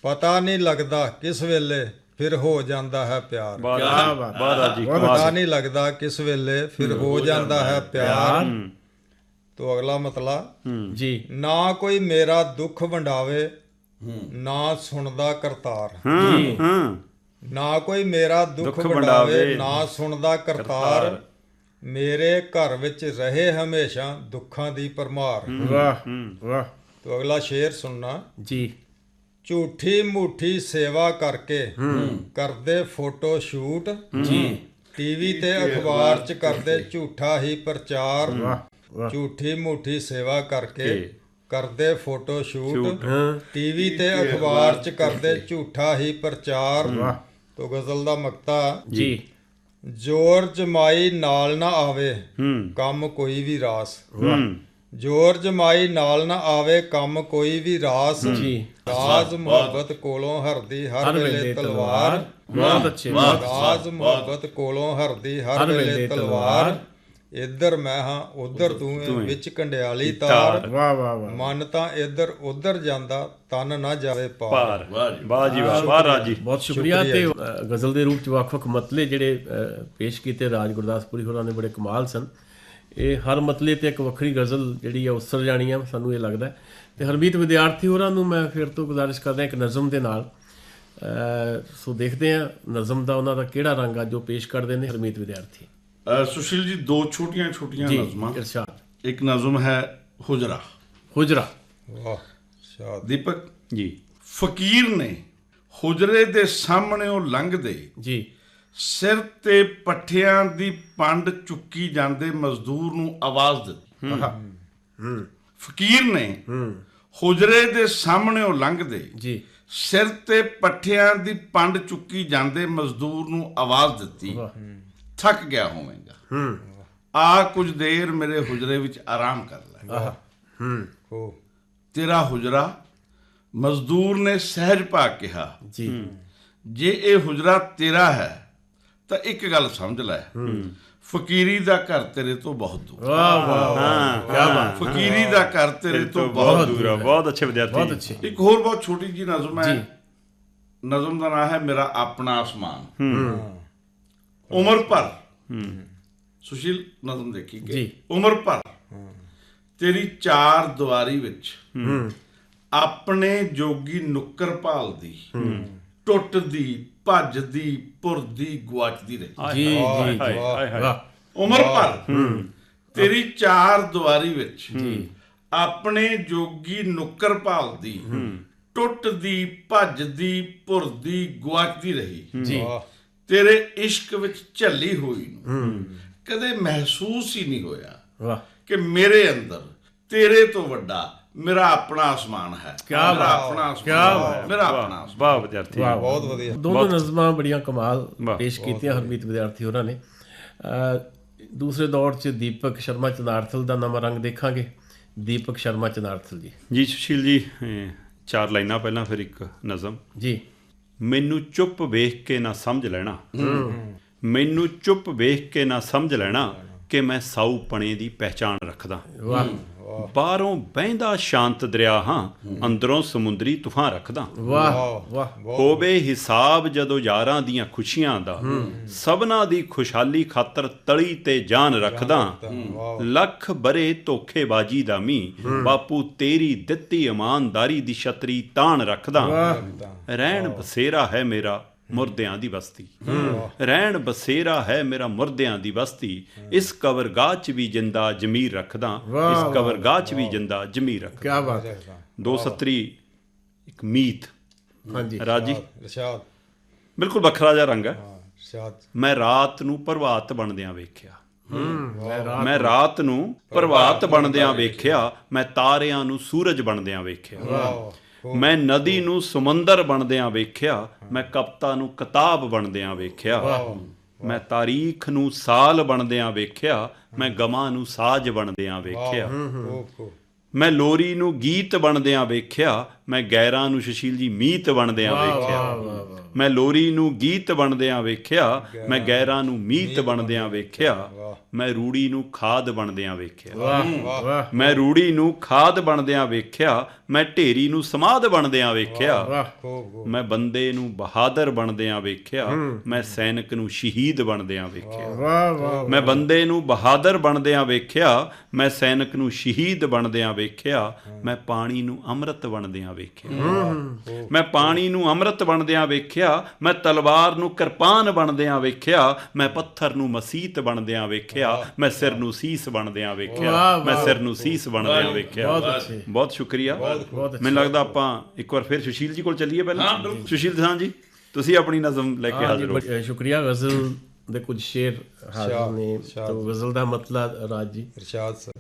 ਪਤਾ ਨਹੀਂ ਲੱਗਦਾ ਕਿਸ ਵੇਲੇ ਫਿਰ ਹੋ ਜਾਂਦਾ ਹੈ ਪਿਆਰ। ਬਾਤ। ਜੀ ਪਤਾ ਨਹੀਂ ਲੱਗਦਾ ਕਿਸ ਵੇਲੇ ਫਿਰ ਹੋ। ਜਾਂਦਾ ਹੈ ਪਿਆਰ। ਤੋਂ ਅਗਲਾ ਮਤਲਬ ਜੀ। ਨਾ ਕੋਈ ਮੇਰਾ ਦੁੱਖ ਵੰਡਾਵੇ ਨਾ ਸੁਣਦਾ ਕਰਤਾਰ। ਜੀ। ਹਾਂ। ਨਾ ਕੋਈ ਮੇਰਾ ਦੁੱਖ ਵੰਡਾਵੇ ਨਾ ਸੁਣਦਾ ਕਰਤਾਰ। ਮੇਰੇ ਘਰ ਵਿੱਚ ਰਹੇ ਹਮੇਸ਼ਾ ਦੁੱਖਾਂ ਦੀ ਪਰਮਾਰ ਵਾਹ ਵਾਹ। ਤੋਂ ਅਗਲਾ ਸ਼ੇਰ ਸੁਣਨਾ। ਜੀ। ਝੂਠੀ ਮੂਠੀ ਸੇਵਾ ਕਰਕੇ ਕਰਦੇ ਫੋਟੋ ਸ਼ੂਟ। ਜੀ। ਟੀਵੀ ਤੇ ਅਖਬਾਰ 'ਚ ਕਰਦੇ ਝੂਠਾ ਹੀ ਪ੍ਰਚਾਰ। ਝੂਠੀ ਮੂਠੀ ਸੇਵਾ ਕਰਕੇ ਕਰਦੇ ਫੋਟੋ ਸ਼ੂਟ ਟੀਵੀ ਤੇ ਅਖਬਾਰ 'ਚ ਕਰਦੇ ਝੂਠਾ ਹੀ ਪ੍ਰਚਾਰ ਤੋ ਗਜ਼ਲ ਦਾ ਮਕਤਾ। ਜੀ। ਜੋਰ ਜਮਾਈ ਨਾਲ ਨਾ ਆਵੇ ਕੰਮ ਕੋਈ ਵੀ ਰਾਸ। ਜੋਰ ਜਮਾਈ ਨਾਲ ਨਾ ਆਵੇ ਕੰਮ ਕੋਈ ਵੀ ਰਾਸ। ਜੀ। ਰਾਜ਼ ਮੁਹੱਬਤ ਕੋਲੋਂ ਹਰਦੀ ਹਰ ਹਰ ਵੇਲੇ ਤਲਵਾਰ। ਬਹੁਤ ਅੱਛੇ। ਰਾਜ਼ ਮੁਹੱਬਤ ਕੋਲੋਂ ਹਰਦੀ ਹਰ ਵੇਲੇ ਤਲਵਾਰ। ਇੱਧਰ ਮੈਂ ਹਾਂ ਉੱਧਰ ਤੂੰ ਏ, ਵਿੱਚ ਕੰਡਿਆਲੀ ਤਾਰ। ਵਾਹ ਵਾਹ ਵਾਹ। ਮਨ ਤਾਂ ਇੱਧਰ ਉੱਧਰ ਜਾਂਦਾ ਤਨ ਨਾ ਜਾਵੇ ਪਾਰ। ਵਾਹ ਜੀ ਵਾਹ। ਵਾਹ ਰਾਜੀ। ਬਹੁਤ ਸ਼ੁਕਰੀਆ ਤੇ ਗਜ਼ਲ ਦੇ ਰੂਪ ਚ ਵੱਖ-ਵੱਖ ਮਤਲੇ ਜਿਹੜੇ ਪੇਸ਼ ਕੀਤੇ ਰਾਜ ਗੁਰਦਾਸਪੁਰੀ ਹੋਰਾਂ ਨੇ ਬੜੇ ਕਮਾਲ ਸਨ। ਇਹ ਹਰ ਮਤਲੇ ਤੇ ਇੱਕ ਵੱਖਰੀ ਗਜ਼ਲ ਜਿਹੜੀ ਆ ਉਸਰ ਜਾਣੀ ਆ ਸਾਨੂੰ ਇਹ ਲੱਗਦਾ। ਹੈ। ਤੇ ਹਰਮੀਤ ਵਿਦਿਆਰਥੀ ਹੋਰਾਂ ਨੂੰ ਮੈਂ ਫਿਰ ਤੋਂ ਗੁਜ਼ਾਰਿਸ਼ ਕਰਦਾ ਇੱਕ ਨਜ਼ਮ ਦੇ ਨਾਲ। ਅ, ਸੋ ਦੇਖਦੇ ਆ ਨਜ਼ਮ ਦਾ ਉਹਨਾਂ ਦਾ ਕਿਹੜਾ ਰੰਗ ਆ ਜੋ ਪੇਸ਼ ਕਰਦੇ ਨੇ ਹਰਮੀਤ ਵਿਦਿਆਰਥੀ। ਸੁਸ਼ੀਲ ਜੀ ਦੋ ਛੋਟੀਆਂ ਛੋਟੀਆਂ ਜੀ ਨਜ਼ਮਾਂ। ਇਰਸ਼ਾਦ। ਇੱਕ ਨਜ਼ਮ ਹੈ ਹੁਜਰਾ। ਹੁਜਰਾ। ਵਾਹ ਸ਼ਾਦ ਦੀਪਕ? ਜੀ। ਫਕੀਰ ਨੇ ਹੁਜਰੇ ਦੇ ਸਾਹਮਣੇੋਂ ਲੰਘਦੇ। ਜੀ। ਸਿਰ ਤੇ ਪੱਠਿਆਂ ਦੀ ਪੰਡ ਚੁੱਕੀ ਜਾਂਦੇ ਮਜ਼ਦੂਰ ਨੂੰ ਆਵਾਜ਼ ਦਿੱਤੀ ਫਕੀਰ ਨੇ ਹੁਜਰੇ ਦੇ ਸਾਹਮਣੇੋਂ ਲੰਘਦੇ। ਜੀ। ਸਿਰ ਤੇ ਪੱਠਿਆਂ ਦੀ ਪੰਡ ਚੁੱਕੀ ਜਾਂਦੇ ਮਜ਼ਦੂਰ ਨੂੰ ਆਵਾਜ਼ ਦਿੱਤੀ ਥੱਕ ਗਿਆ ਹੋਵੇਂਗਾ। ਹੂੰ। ਆ ਕੁਝ ਦੇਰ ਮੇਰੇ ਹੁਜਰੇ ਵਿੱਚ ਆਰਾਮ ਕਰ ਲੈ। ਹੂੰ। ਹੋ। ਤੇਰਾ ਹੁਜਰਾ ਮਜ਼ਦੂਰ ਨੇ ਸਹਿਜ ਪਾ ਕਿਹਾ। ਜੀ। ਜੇ ਇਹ ਹੁਜਰਾ ਤੇਰਾ ਹੈ ਤਾਂ ਇੱਕ ਗੱਲ ਸਮਝ ਲੈ। ਫਕੀਰੀ ਦਾ ਘਰ ਤੇਰੇ ਤੋਂ ਬਹੁਤ ਦੂਰ ਵਾਹ ਵਾਹ ਵਾਹ ਕੀ ਬਾਤ। ਫਕੀਰੀ ਦਾ ਘਰ ਤੇਰੇ ਤੋਂ ਬਹੁਤ ਦੂਰ ਆ ਬਹੁਤ ਅੱਛੇ ਵਿਦਿਆਰਥੀ। ਬਹੁਤ ਅੱਛੇ। ਇੱਕ ਹੋਰ ਬਹੁਤ ਛੋਟੀ ਜੀ ਨਜ਼ਮ ਹੈ। ਨਜ਼ਮ ਦਾ ਨਾਮ ਹੈ ਮੇਰਾ ਆਪਣਾ ਆਸਮਾਨ ਉਮਰ ਭਰ। ਸੁਸ਼ੀਲ ਨਜ਼ਮ ਦੇਖੀ ਕਿ ਜੀ। ਉਮਰ ਭਰ। ਤੇਰੀ ਚਾਰ ਦੀਵਾਰੀ ਵਿੱਚ ਆਪਣੇ ਜੋਗੀ ਨੁੱਕਰ ਭਾਲਦੀ ਟੁੱਟਦੀ ਭੱਜਦੀ ਪੁਰਦੀ ਗਵਾਚਦੀ ਰਹੀ। ਜੀ ਜੀ। ਵਾਹ ਉਮਰ ਭਰ। ਤੇਰੀ ਚਾਰ ਦੀਵਾਰੀ ਵਿੱਚ ਆਪਣੇ ਜੋਗੀ ਨੁੱਕਰ ਭਾਲਦੀ ਟੁੱਟਦੀ ਭੱਜਦੀ ਪੁਰਦੀ ਗਵਾਚਦੀ ਰਹੀ। ਜੀ। ਵਾਹ। ਤੇਰੇ ਇਸ਼ਕ ਵਿੱਚ ਝੱਲੀ ਹੋਈ ਨੂੰ ਕਦੇ ਮਹਿਸੂਸ ਹੀ ਨਹੀਂ ਹੋਇਆ ਵਾਹ। ਕਿ ਮੇਰੇ ਅੰਦਰ ਤੇਰੇ ਤੋਂ ਵੱਡਾ ਮੇਰਾ ਆਪਣਾ ਆਸਮਾਨ ਹੈ। ਕਿਆ ਮੇਰਾ ਬਾਤ, ਆਪਣਾ ਕਿਆ ਆਸਮਾਨ ਮੇਰਾ ਆਪਣਾ ਵਾਹ ਵਿਦਿਆਰਥੀ। ਵਾਹ ਬਹੁਤ ਵਧੀਆ। ਦੋਨੋਂ ਨਜ਼ਮਾਂ ਬੜੀਆਂ ਕਮਾਲ ਪੇਸ਼ ਕੀਤੀਆਂ ਹਰਮੀਤ ਵਿਦਿਆਰਥੀ ਹੋਰਾਂ ਨੇ। ਅ, ਦੂਸਰੇ ਦੌਰ 'ਚ ਦੀਪਕ ਸ਼ਰਮਾ ਚਨਾਰਥਲ ਦਾ ਨਵਾਂ ਰੰਗ ਦੇਖਾਂਗੇ। ਦੀਪਕ ਸ਼ਰਮਾ ਚਨਾਰਥਲ ਜੀ। ਜੀ ਸੁਸ਼ੀਲ ਜੀ ਚਾਰ ਲਾਈਨਾਂ ਪਹਿਲਾਂ ਫਿਰ ਇੱਕ ਨਜ਼ਮ। ਜੀ। ਮੈਨੂੰ ਚੁੱਪ ਵੇਖ ਕੇ ਨਾ ਸਮਝ ਲੈਣਾ। ਮੈਨੂੰ ਚੁੱਪ ਵੇਖ ਕੇ ਨਾ ਸਮਝ ਲੈਣਾ ਕਿ ਮੈਂ ਸਾਊਪਣੇ ਦੀ ਪਹਿਚਾਣ ਰੱਖਦਾ। ਵਾਹ। ਬਾਹਰੋਂ ਬਹਿੰਦਾ ਸ਼ਾਂਤ ਦਰਿਆ ਹਾਂ ਅੰਦਰੋਂ ਸਮੁੰਦਰੀ ਤੂਫਾਨ ਰੱਖਦਾ। ਵਾਹ ਵਾਹ ਹੋਵੇ ਹਿਸਾਬ ਜਦੋਂ ਯਾਰਾਂ ਦੀਆਂ ਖੁਸ਼ੀਆਂ ਦਾ ਸਭਨਾ ਦੀ ਖੁਸ਼ਹਾਲੀ ਖਾਤਰ ਤਲੀ ਤੇ ਜਾਨ ਰੱਖਦਾ। ਲੱਖ ਬਰੇ ਧੋਖੇਬਾਜੀ ਦਾ ਮੀ ਬਾਪੂ ਤੇਰੀ ਦਿੱਤੀ ਇਮਾਨਦਾਰੀ ਦੀ ਛਤਰੀ ਤਾਣ ਰੱਖਦਾ। ਰਹਿਣ ਬਸੇਰਾ ਹੈ ਮੇਰਾ ਮੁਰਦਿਆਂ ਦੀ ਬਸਤੀ। ਰਹਿਣ ਬਸੇਰਾ ਹੈ ਮੇਰਾ ਮੁਰਦਿਆਂ ਦੀ ਬਸਤੀ। ਇਸ ਕਬਰਗਾਹ 'ਚ ਵੀ ਜਿੰਦਾ ਜਮੀਰ ਰੱਖਦਾ। ਇਸ ਕਬਰਗਾਹ 'ਚ ਵੀ ਜਿੰਦਾ ਜਮੀਰ ਰੱਖਦਾ। ਕੀ ਬਾਤ ਹੈ। ਦੋ ਸਤਰੀ ਇੱਕ ਮੀਤ। ਹਾਂਜੀ। ਰਾਜੀ? ਰਸ਼ਾਦ ਬਿਲਕੁਲ ਵੱਖਰਾ ਜਿਹਾ ਰੰਗ ਹੈ। ਮੈਂ ਰਾਤ ਨੂੰ ਪ੍ਰਭਾਤ ਬਣਦਿਆਂ ਵੇਖਿਆ। ਮੈਂ ਰਾਤ ਮੈਂ ਰਾਤ ਨੂੰ ਪ੍ਰਭਾਤ ਬਣਦਿਆਂ ਵੇਖਿਆ। ਮੈਂ ਤਾਰਿਆਂ ਨੂੰ ਸੂਰਜ ਬਣਦਿਆਂ ਵੇਖਿਆ। ਵਾਹ। ਮੈਂ ਨਦੀ ਨੂੰ ਸਮੁੰਦਰ ਬਣਦਿਆਂ ਵੇਖਿਆ ਮੈਂ ਕਵਿਤਾ ਨੂੰ ਕਿਤਾਬ ਬਣਦਿਆਂ ਵੇਖਿਆ। ਮੈਂ ਤਾਰੀਖ ਨੂੰ ਸਾਲ ਬਣਦਿਆਂ ਵੇਖਿਆ ਮੈਂ ਗਮਾਂ ਨੂੰ ਸਾਜ ਬਣਦਿਆਂ ਵੇਖਿਆ। ਮੈਂ ਲੋਰੀ ਨੂੰ ਗੀਤ ਬਣਦਿਆਂ ਵੇਖਿਆ ਮੈਂ ਗੈਰਾਂ ਨੂੰ ਸੁਸ਼ੀਲ ਜੀ ਮੀਤ ਬਣਦਿਆਂ ਵੇਖਿਆ। ਮੈਂ ਲੋਰੀ ਨੂੰ ਗੀਤ ਬਣਦਿਆਂ ਵੇਖਿਆ ਮੈਂ ਗੈਰਾਂ ਨੂੰ ਮੀਤ ਬਣਦਿਆਂ ਵੇਖਿਆ। ਮੈਂ ਰੂੜੀ ਨੂੰ ਖਾਦ ਬਣਦਿਆਂ ਵੇਖਿਆ। ਮੈਂ ਰੂੜੀ ਨੂੰ ਖਾਦ ਬਣਦਿਆਂ ਵੇਖਿਆ ਮੈਂ ਢੇਰੀ ਨੂੰ ਸਮਾਦ ਬਣਦਿਆਂ ਵੇਖਿਆ। ਮੈਂ ਬੰਦੇ ਨੂੰ ਬਹਾਦਰ ਬਣਦਿਆਂ ਵੇਖਿਆ ਮੈਂ ਸੈਨਿਕ ਨੂੰ ਸ਼ਹੀਦ ਬਣਦਿਆਂ ਵੇਖਿਆ। ਮੈਂ ਬੰਦੇ ਨੂੰ ਬਹਾਦਰ ਬਣਦਿਆਂ ਵੇਖਿਆ ਮੈਂ ਸੈਨਿਕ ਨੂੰ ਸ਼ਹੀਦ ਬਣਦਿਆਂ ਵੇਖਿਆ ਮੈਂ ਪਾਣੀ ਨੂੰ ਅੰਮ੍ਰਿਤ ਬਣਦਿਆਂ ਵੇਖਿਆ। ਮੈਂ ਪਾਣੀ ਨੂੰ ਅੰਮ੍ਰਿਤ ਬਣਦਿਆਂ ਵੇਖਿਆ ਮੈਂ ਤਲਵਾਰ ਨੂੰ ਕਿਰਪਾਨ ਬਣਦਿਆਂ ਵੇਖਿਆ ਮੈਂ ਪੱਥਰ ਨੂੰ ਮਸੀਤ ਬਣਦਿਆਂ ਵੇਖਿਆ ਮੈਂ ਸਿਰ ਨੂੰ ਸੀਸ ਬਣਦਿਆਂ ਵੇਖਿਆ ਮੈਂ। ਸਿਰ ਨੂੰ ਸੀਸ ਬਣਦਿਆਂ ਵੇਖਿਆ। ਬਹੁਤ ਸ਼ੁਕਰੀਆ। ਬਹੁਤ ਅੱਛੇ। ਮੈਨੂੰ ਲੱਗਦਾ ਆਪਾਂ ਇੱਕ ਵਾਰ ਫਿਰ ਸੁਸ਼ੀਲ ਜੀ ਕੋਲ ਚੱਲੀਏ ਪਹਿਲਾਂ? ਸੁਸ਼ੀਲ ਦਸਾਂ ਜੀ ਤੁਸੀਂ ਆਪਣੀ ਨਜ਼ਮ ਲੈ ਕੇ ਹਾਜ਼ਰ ਹੋ। ਸ਼ੁਕਰੀਆ। ਗਜ਼ਲ ਦੇ ਕੁਝ ਸ਼ੇਰ ਹਾਜ਼ਰ ਨੇ। ਤੋਂ ਗਜ਼ਲ ਦਾ ਮਤਲਬ ਰਾਜ ਜੀ। ਰਸ਼ਾਦ ਸਰ।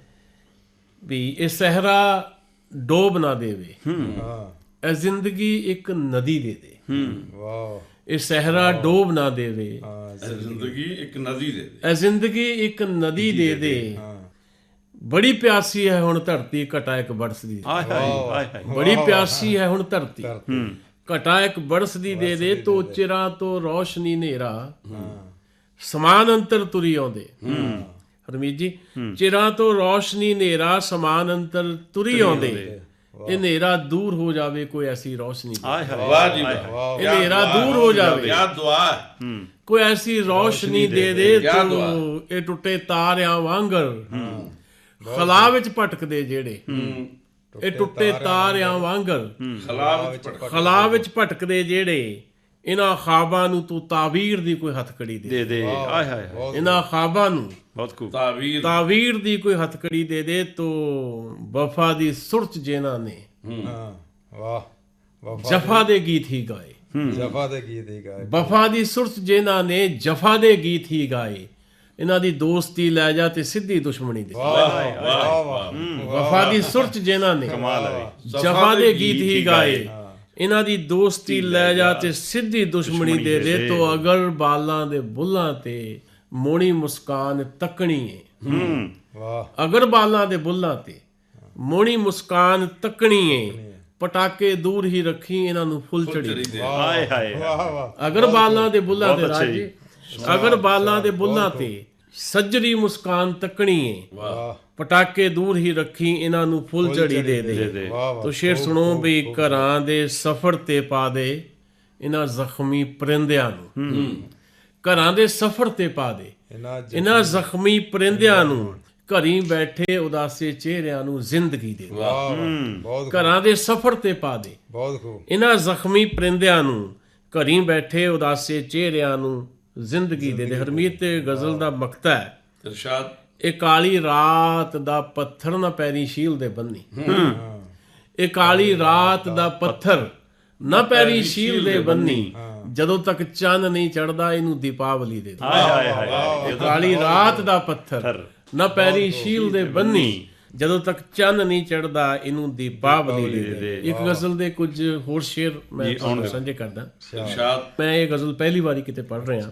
ਵੀ ਇਹ ਸਹਿਰਾ ਡੋਬ ਨਾ ਦੇਵੇ। ਹਾਂ। ਇਹ ਜ਼ਿੰਦਗੀ ਇੱਕ ਨਦੀ ਦੇ ਦੇ। ਵਾਹ। ਇਹ ਸਹਿਰਾ ਡੋਬ ਨਾ ਦੇਵੇ ਹਾਂ ਜ਼ਿੰਦਗੀ। ਇੱਕ ਨਦੀ ਦੇ ਦੇ। ਇਹ ਜ਼ਿੰਦਗੀ ਇੱਕ ਨਦੀ ਦੇ ਦੇ ਹਾਂ। ਬੜੀ ਪਿਆਸੀ ਹੈ ਹੁਣ ਧਰਤੀ ਘਟਾ ਇੱਕ ਬਰਸਦੀ ਹਾਏ ਹਾਏ। ਬੜੀ ਪਿਆਸੀ ਹੈ ਹੁਣ ਧਰਤੀ। ਧਰਤੀ। ਘਟਾ ਇੱਕ ਬਰਸਦੀ ਦੇ ਦੇ ਤੋ ਚਿਰਾਂ ਤੋਂ ਰੋਸ਼ਨੀ ਹਨੇਰਾ। ਸਮਾਨ ਅੰਤਰ ਤੁਰੀ ਆਉਂਦੇ। ਹਰਮੀਤ ਜੀ ਚਿਰਾਂ ਤੋਂ ਰੋਸ਼ਨੀ ਹਨੇਰਾ ਸਮਾਨ ਅੰਤਰ ਤੁਰੀ ਆਉਂਦੇ। ਇਹ ਹਨੇਰਾ ਦੂਰ ਹੋ ਜਾਵੇ ਕੋਈ ਐਸੀ ਰੋਸ਼ਨੀ ਦੇ। ਆਏ ਹਾਏ। ਵਾਹ ਜੀ ਵਾਹ। ਇਹ ਹਨੇਰਾ ਦੂਰ ਹੋ ਜਾਵੇ। ਕਿਆ ਦੁਆ। ਹੈ। ਕੋਈ ਐਸੀ ਰੋਸ਼ਨੀ ਦੇ ਦੇ ਤੋ ਇਹ ਟੁੱਟੇ ਤਾਰਿਆਂ ਵਾਂਗਰ। ਖਲਾ ਵਿੱਚ ਭਟਕਦੇ ਜਿਹੜੇ। ਇਹ ਟੁੱਟੇ ਤਾਰਿਆਂ ਵਾਂਗਰ। ਖਲਾ ਵਿੱਚ ਭਟਕ ਖਲਾ ਵਿੱਚ ਭਟਕਦੇ ਜਿਹੜੇ। ਇਹਨਾਂ ਖਾਬਾਂ ਨੂੰ ਤੂੰ ਤਾਵੀਰ ਦੀ ਕੋਈ ਹੱਥਕੜੀ ਦੇ। ਦੇ ਦੇ। ਆਏ ਹਾਏ। ਇਹਨਾਂ ਖਾਬਾਂ ਨੂੰ ਬਹੁਤ ਖੂਬ ਤਾਵੀਰ। ਤਾਵੀਰ ਦੀ ਕੋਈ ਹੱਥਕੜੀ ਦੇ ਦੇ ਤੋ ਵਫਾ ਦੀ ਸੁਰਤ ਜਿਨ੍ਹਾਂ ਨੇ। ਹਾਂ। ਵਾਹ ਵਫਾ ਜਫਾ ਦੇ ਗੀਤ ਹੀ ਗਾਏ। ਜਫਾ ਦੇ ਗੀਤ ਹੀ ਗਾਏ। ਵਫਾ ਦੀ ਸੁਰਤ ਜਿਨ੍ਹਾਂ ਨੇ ਜਫਾ ਦੇ ਗੀਤ ਹੀ ਗਾਏ। ਇਹਨਾਂ ਦੀ ਦੋਸਤੀ ਲੈ ਜਾ ਤੇ ਸਿੱਧੀ ਦੁਸ਼ਮਣੀ ਦੇ। ਵਾਹ ਵਾਹ ਵਾਹ ਵਫਾ ਦੀ ਸੁਰਤ ਜਿਨ੍ਹਾਂ ਨੇ। ਜਫਾ ਦੇ ਗੀਤ ਹੀ ਗਾਏ। ਇਹਨਾਂ ਦੀ ਦੋਸਤੀ ਲੈ ਜਾ ਤੇ ਸਿੱਧੀ ਦੁਸ਼ਮਣੀ ਦੇ ਦੇ ਤੋ ਅਗਰ ਬਾਲਾਂ ਦੇ ਬੁੱਲਾਂ ਤੇ ਮੋਣੀ ਮੁਸਕਾਨ ਤੱਕਣੀ ਏ। ਹੂੰ। ਵਾਹ। ਅਗਰ ਬਾਲਾਂ ਦੇ ਬੁੱਲਾਂ ਤੇ ਮੋਣੀ ਮੁਸਕਾਨ ਤੱਕਣੀ ਏ। ਪਟਾਕੇ ਦੂਰ ਹੀ ਰੱਖੀ ਇਹਨਾਂ ਨੂੰ ਫੁੱਲ ਚੜੀ ਆਏ ਹਾਏ ਵਾਹ ਵਾਹ ਅਗਰ ਬਾਲਾਂ ਦੇ ਬੁੱਲਾਂ ਤੇ ਰਾਜੇ ਅਗਰ ਬਾਲਾਂ ਦੇ ਬੁੱਲਾਂ ਤੇ ਸੱਜਰੀ ਮੁਸਕਾਨ ਤੱਕਣੀ ਏ। ਵਾਹ। ਪਟਾਕੇ ਦੂਰ ਹੀ ਰੱਖੀ ਇਹਨਾਂ ਨੂੰ ਫੁੱਲ ਝੜੀ ਦੇ ਦੇ। ਤੋ ਸ਼ੇਰ ਸੁਣੋ ਵੀ ਘਰਾਂ ਦੇ ਸਫ਼ਰ ਤੇ ਪਾ ਦੇ ਇਹਨਾਂ ਜ਼ਖਮੀ ਪਰਿੰਦਿਆਂ ਨੂੰ। ਘਰਾਂ ਦੇ ਸਫ਼ਰ ਤੇ ਪਾ ਦੇ। ਇਹਨਾਂ ਜ਼ਖਮੀ ਪਰਿੰਦਿਆਂ ਨੂੰ ਘਰੀ ਬੈਠੇ ਉਦਾਸੇ ਚਿਹਰਿਆਂ ਨੂੰ ਜ਼ਿੰਦਗੀ ਦੇ ਵਾਹ ਘਰਾਂ ਦੇ ਸਫ਼ਰ ਤੇ ਪਾ ਦੇ। ਬਹੁਤ ਖੂਬ। ਇਹਨਾਂ ਜ਼ਖਮੀ ਪਰਿੰਦਿਆਂ ਨੂੰ ਘਰੀ ਬੈਠੇ ਉਦਾਸੇ ਚਿਹਰਿਆਂ ਨੂੰ ਜ਼ਿੰਦਗੀ ਦੇ ਦੇ। ਹਰਮੀਤ ਤੇ ਗਜ਼ਲ ਦਾ ਮਕਤਾ ਹੈ। ਇਰਸ਼ਾਦ। ਇਹ ਕਾਲੀ ਰਾਤ ਦਾ ਪੱਥਰ ਨਾ ਪੈਰੀ ਸ਼ੀਲ ਦੇ ਬੰਨੀ। ਇਹ ਕਾਲੀ ਰਾਤ ਦਾ ਪੱਥਰ ਨਾ ਪੈਰੀ ਸ਼ੀਲ ਦੇ ਬੰਨੀ। ਜਦੋਂ ਤੱਕ ਚੰਨ ਨਹੀਂ ਚੜਦਾ ਇਹਨੂੰ ਦੀਪਾਵਲੀ ਦੇ ਹਾਏ ਹਾਏ ਇਹ ਕਾਲੀ ਰਾਤ ਦਾ ਪੱਥਰ। ਨਾ ਪੈਰੀ ਸ਼ੀਲ ਦੇ ਬੰਨੀ। ਜਦੋਂ ਤੱਕ ਚੰਨ ਨਹੀਂ ਚੜਦਾ ਇਹਨੂੰ ਦੀਪਾਵਲੀ ਦੇ ਦੇ ਇੱਕ ਗਜ਼ਲ ਦੇ ਕੁਝ ਹੋਰ ਸ਼ੇਰ ਮੈਂ ਸਾਂਝੇ ਕਰਦਾ। ਇਰਸ਼ਾਦ ਮੈਂ ਇਹ ਗਜ਼ਲ ਪਹਿਲੀ ਵਾਰੀ ਕਿਤੇ ਪੜ੍ਹ ਰਿਹਾ।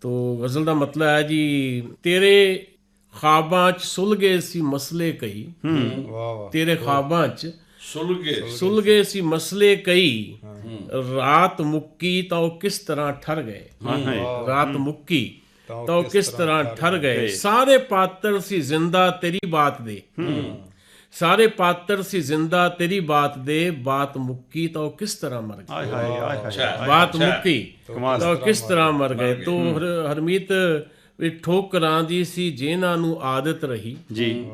ਤੋ ਗਜ਼ਲ ਦਾ ਮਤਲਬ ਹੈ ਜੀ ਤੇਰੇ ਖਾਬਾਂ 'ਚ ਸੁਲਗੇ ਸੀ ਮਸਲੇ ਕਈ। ਵਾਹ ਵਾਹ। ਤੇਰੇ ਖਾਬਾਂ 'ਚ ਸੁਲਗੇ। ਸੁਲਗੇ ਸੀ ਮਸਲੇ ਕਈ। ਰਾਤ ਮੁੱਕੀ ਤਾਂ ਉਹ ਕਿਸ ਤਰ੍ਹਾਂ ਠਰ ਗਏ? ਰਾਤ ਮੁੱਕੀ ਤਾਂ ਉਹ ਕਿਸ ਤਰ੍ਹਾਂ ਠਰ ਗਏ? ਸਾਰੇ ਪਾਤਰ ਸੀ ਜ਼ਿੰਦਾ ਤੇਰੀ ਬਾਤ ਦੇ। ਸਾਰੇ ਪਾਤਰ ਸੀ ਜ਼ਿੰਦਾ ਤੇਰੀ ਬਾਤ ਦੇ। ਬਾਤ ਮੁੱਕੀ ਤਾਂ ਉਹ ਕਿਸ ਤਰ੍ਹਾਂ ਮਰ ਗਏ ਆਏ ਹਾਏ ਆਏ ਹਾਏ। ਬਾਤ ਮੁੱਕੀ ਤਾਂ ਉਹ ਕਿਸ ਤਰ੍ਹਾਂ ਮਰ ਗਏ? ਤੋ ਹਰ- ਹਰਮੀਤ ਵੀ ਠੋਕਰਾਂ ਦੀ ਸੀ ਜਿਨ੍ਹਾਂ ਨੂੰ ਆਦਤ ਰਹੀ। ਜੀ।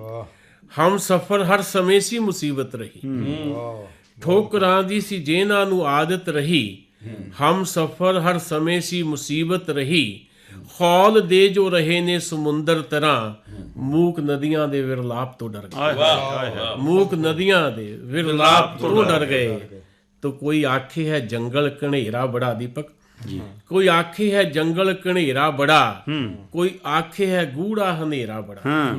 ਹਮ ਸਫਰ ਹਰ ਸਮੇਂ ਸੀ ਮੁਸੀਬਤ ਰਹੀ। ਵਾਹ। ਠੋਕਰਾਂ ਦੀ ਸੀ ਜਿਨ੍ਹਾਂ ਨੂੰ ਆਦਤ ਰਹੀ। ਹਮ ਸਫਰ ਹਰ ਸਮੇਂ ਸੀ ਮੁਸੀਬਤ ਰਹੀ। ਖੌਲ ਦੇ ਜੋ ਰਹੇ ਨੇ ਸਮੁੰਦਰ ਤਰ੍ਹਾਂ ਮੂਕ ਨਦੀਆਂ ਦੇ ਵਿਰਲਾਪ ਤੋਂ ਡਰ ਗਏ। ਮੂਕ ਨਦੀਆਂ ਦੇ ਵਿਰਲਾਪ ਤੋਂ ਡਰ ਗਏ। ਤੋ ਕੋਈ ਆਖੇ ਹੈ ਜੰਗਲ ਘਨੇਰਾ ਬੜਾ ਦੀਪਕ। ਕੋਈ ਆਖੇ ਹੈ ਜੰਗਲ ਘਨੇਰਾ ਬੜਾ। ਕੋਈ ਆਖੇ ਹੈ ਗੂੜਾ ਹਨੇਰਾ ਬੜਾ।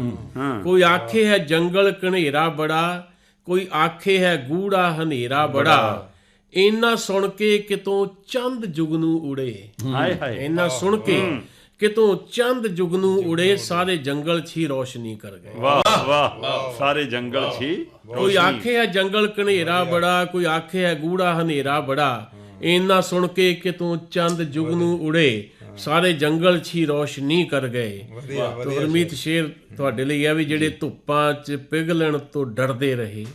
ਕੋਈ ਆਖੇ ਹੈ ਜੰਗਲ ਘਨੇਰਾ ਬੜਾ। ਕੋਈ ਆਖੇ ਹੈ ਗੂੜਾ ਹਨੇਰਾ ਬੜਾ। ਇੰਨਾ ਸੁਣ ਕੇ ਕਿਤੋਂ ਚੰਦ ਜੁਗਨੂ ਉੜੇ। ਆਏ ਹਾਏ ਇੰਨਾ ਸੁਣ ਕੇ ਕਿਤੋਂ ਚੰਦ ਜੁਗਨੂ ਉੜੇ ਸਾਰੇ ਜੰਗਲ ਹੀ ਰੋਸ਼ਨੀ ਕਰ ਗਏ। ਵਾਹ ਵਾਹ ਸਾਰੇ ਜੰਗਲ ਛੀ ਕੋਈ ਆਖੇ ਹੈ ਜੰਗਲ ਘਨੇਰਾ ਬੜਾ ਕੋਈ ਆਖੇ ਹੈ ਗੂੜਾ ਹਨੇਰਾ ਬੜਾ। ਇੰਨਾ ਸੁਣ ਕੇ ਕਿਤੋਂ ਚੰਦ ਜੁਗਨੂ ਉੜੇ। ਸਾਰੇ ਜੰਗਲ ਹੀ ਰੋਸ਼ਨੀ ਕਰ ਗਏ। ਤੋ ਹਰਮੀਤ ਸ਼ੇਰ ਤੁਹਾਡੇ ਲਈ ਆ ਵੀ ਜਿਹੜੇ ਧੁੱਪਾਂ 'ਚ ਪਿਘਲਣ ਤੋਂ ਡਰਦੇ ਰਹੇ।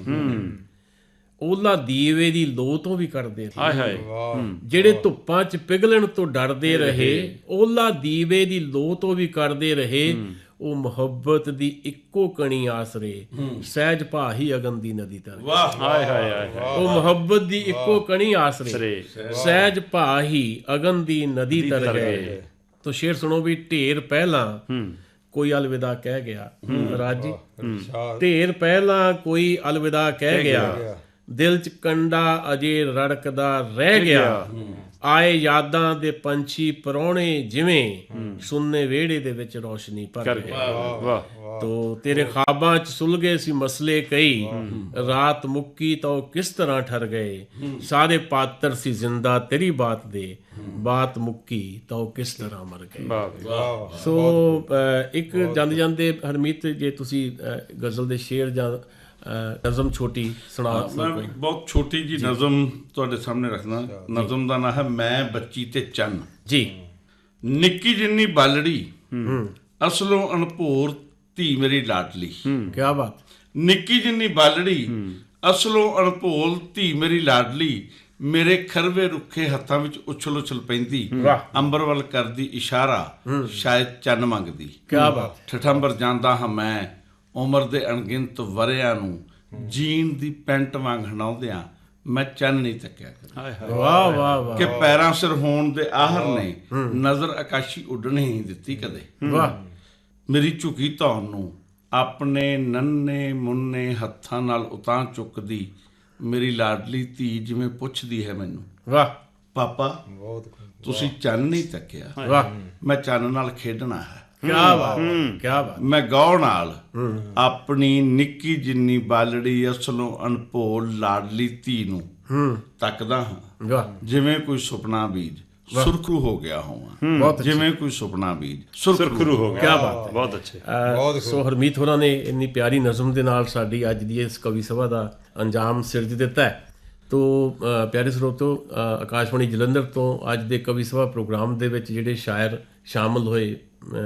ਉਹਲਾ ਦੀਵੇ ਦੀ ਲੋ ਤੋਂ ਵੀ ਕਰਦੇ ਹਾਏ ਵਾਹ ਜਿਹੜੇ ਧੁੱਪਾਂ 'ਚ ਪਿਘਲਣ ਤੋਂ ਡਰਦੇ ਰਹੇ ਉਹਲਾ ਦੀਵੇ ਦੀ ਲੋ ਤੋਂ ਵੀ ਕਰਦੇ ਰਹੇ। ਉਹ ਮੁਹੱਬਤ ਦੀ ਇੱਕੋ ਕਣੀ ਆਸਰੇ ਸਹਿਜ ਭਾਹੀ ਅਗਨ ਦੀ ਨਦੀ ਤਰ। ਵਾਹ ਆਏ ਹਾਏ ਆਏ ਹਾਏ ਉਹ ਮੁਹੱਬਤ ਦੀ ਇੱਕੋ ਕਣੀ ਆਸਰੇ ਸਰੇ। ਸਹਿਜ ਭਾਹੀ ਅਗਨ ਦੀ ਨਦੀ ਤਰ ਗਏ ਤੋ ਸ਼ੇਰ ਸੁਣੋ ਵੀ ਢੇਰ ਪਹਿਲਾਂ ਕੋਈ ਅਲਵਿਦਾ ਕਹਿ ਗਿਆ। ਰਾਜੀ ਢੇਰ ਪਹਿਲਾਂ ਕੋਈ ਅਲਵਿਦਾ ਕਹਿ ਗਿਆ। ਦਿਲ ਚ ਕੰਡਾ ਅਜੇ ਰੜਕਦਾ ਰਹਿ ਗਿਆ। ਆਏ ਯਾਦਾਂ ਦੇ ਪੰਛੀ ਪਰੋਣੇ ਜਿਵੇਂ ਸੁੰਨੇ ਵਿਹੜੇ ਦੇ ਵਿੱਚ ਰੋਸ਼ਨੀ ਭਰ ਗਏ। ਵਾਹ ਤੋ ਤੇਰੇ ਖਾਬਾਂ ਚ ਸੁਲਗੇ ਸੀ ਮਸਲੇ ਕਈ। ਰਾਤ ਮੁੱਕੀ ਤਾਂ ਉਹ ਕਿਸ ਤਰ੍ਹਾਂ ਠਰ ਗਏ। ਸਾਰੇ ਪਾਤਰ ਸੀ ਜ਼ਿੰਦਾ ਤੇਰੀ ਬਾਤ ਦੇ। ਬਾਤ ਮੁੱਕੀ ਤਾਂ ਉਹ ਕਿਸ ਤਰ੍ਹਾਂ ਮਰ ਗਏ। ਵਾਹ ਸੋ ਇੱਕ ਜਾਂਦੇ ਜਾਂਦੇ ਹਰਮੀਤ ਜੇ ਤੁਸੀਂ ਗਜ਼ਲ ਦੇ ਸ਼ੇਰ ਜਾਂ ਨਜ਼ਮ ਛੋਟੀ ਸੁਣਾ ਮੈਂ ਬਹੁਤ ਛੋਟੀ ਜੀ ਨਜ਼ਮ ਤੁਹਾਡੇ ਸਾਹਮਣੇ ਰੱਖਣਾ ਨਜ਼ਮ ਦਾ ਨਾਮ ਹੈ ਮੈਂ ਬੱਚੀ ਤੇ ਚੰਨ। ਜੀ। ਨਿੱਕੀ ਜਿੰਨੀ ਬਾਲੜੀ ਅਸਲੋਂ ਅਣਭੋਰ ਧੀ ਮੇਰੀ ਲਾਡਲੀ। ਕੀ ਬਾਤ। ਨਿੱਕੀ ਜਿੰਨੀ ਬਾਲੜੀ ਅਸਲੋਂ ਅਣਭੋਲ ਧੀ ਮੇਰੀ ਲਾਡਲੀ ਮੇਰੇ ਖਰਵੇ ਰੁੱਖੇ ਹੱਥਾਂ ਵਿੱਚ ਉਛਲ ਉਛਲ ਪੈਂਦੀ ਅੰਬਰ ਵੱਲ ਕਰਦੀ ਇਸ਼ਾਰਾ ਸ਼ਾਇਦ ਚੰਨ ਮੰਗਦੀ। ਕੀ ਬਾਤ। ਠਠੰਬਰ ਜਾਂਦਾ ਹਾਂ ਮੈਂ ਉਮਰ ਦੇ ਅਣਗਿਣਤ ਵਰਿਆਂ ਨੂੰ ਜੀਨ ਦੀ ਪੈਂਟ ਵਾਂਗ ਹਣਾਉਂਦਿਆਂ ਮੈਂ ਚੰਨ ਨਹੀਂ ਤੱਕਿਆ ਹਾਏ ਵਾਹ ਵਾਹ ਵਾਹ ਕਿ ਪੈਰਾਂ ਸਿਰ ਹੋਣ ਦੇ ਆਹਰ ਨੇ ਨਜ਼ਰ ਆਕਾਸ਼ੀ ਉੱਡਣ ਹੀ ਦਿੱਤੀ ਕਦੇ। ਵਾਹ। ਮੇਰੀ ਝੁਕੀ ਧੌਣ ਨੂੰ ਆਪਣੇ ਨੰਨੇ ਮੁੰਨੇ ਹੱਥਾਂ ਨਾਲ ਉਤਾਂ ਚੁੱਕਦੀ ਮੇਰੀ ਲਾਡਲੀ ਧੀ ਜਿਵੇਂ ਪੁੱਛਦੀ ਹੈ ਮੈਨੂੰ ਵਾਹ। ਪਾਪਾ ਬਹੁਤ ਤੁਸੀਂ ਚੰਨ ਨਹੀਂ ਤੱਕਿਆ ਵਾਹ। ਮੈਂ ਚੰਨ ਨਾਲ ਖੇਡਣਾ ਹੈ। ਕੀ ਬਾਤ ਕੀ ਬਾਤ ਮੈਂ ਗੌਰ ਨਾਲ ਆਪਣੀ ਨਿੱਕੀ ਜਿੰਨੀ ਬਾਲੜੀ ਅਸਲੋਂ ਅਨਭੋਲ ਲਾਡਲੀ ਧੀ ਨੂੰ ਹੂੰ। ਤੱਕਦਾ ਹਾਂ। ਜਿਵੇਂ ਕੋਈ ਸੁਪਨਾ ਬੀਜ ਸੁਰਖਰੂ ਹੋ ਗਿਆ ਅੱਛਾ। ਜਿਵੇਂ ਕੋਈ ਸੁਪਨਾ ਬੀਜ ਸੁਰਖਰੂ। ਹੋ ਗਿਆ। ਕਿਆ ਬਾਤ ਹੈ। ਬਹੁਤ ਅੱਛੇ। ਬਹੁਤ ਸੋ ਹਰਮੀਤ ਹੋਰਾਂ ਨੇ ਇੰਨੀ ਪਿਆਰੀ ਨਜ਼ਮ ਦੇ ਨਾਲ ਸਾਡੀ ਅੱਜ ਦੀ ਇਸ ਕਵੀ ਸਭਾ ਦਾ ਅੰਜਾਮ ਸਿਰਜ ਦਿੱਤਾ ਹੈ। ਤੋ ਪਿਆਰੇ ਸਰੋਤੋ ਆਕਾਸ਼ਵਾਣੀ ਜਲੰਧਰ ਤੋਂ ਅੱਜ ਦੇ ਕਵੀ ਸਭਾ ਪ੍ਰੋਗਰਾਮ ਦੇ ਵਿੱਚ ਜਿਹੜੇ ਸ਼ਾਇਰ ਸ਼ਾਮਲ ਹੋਏ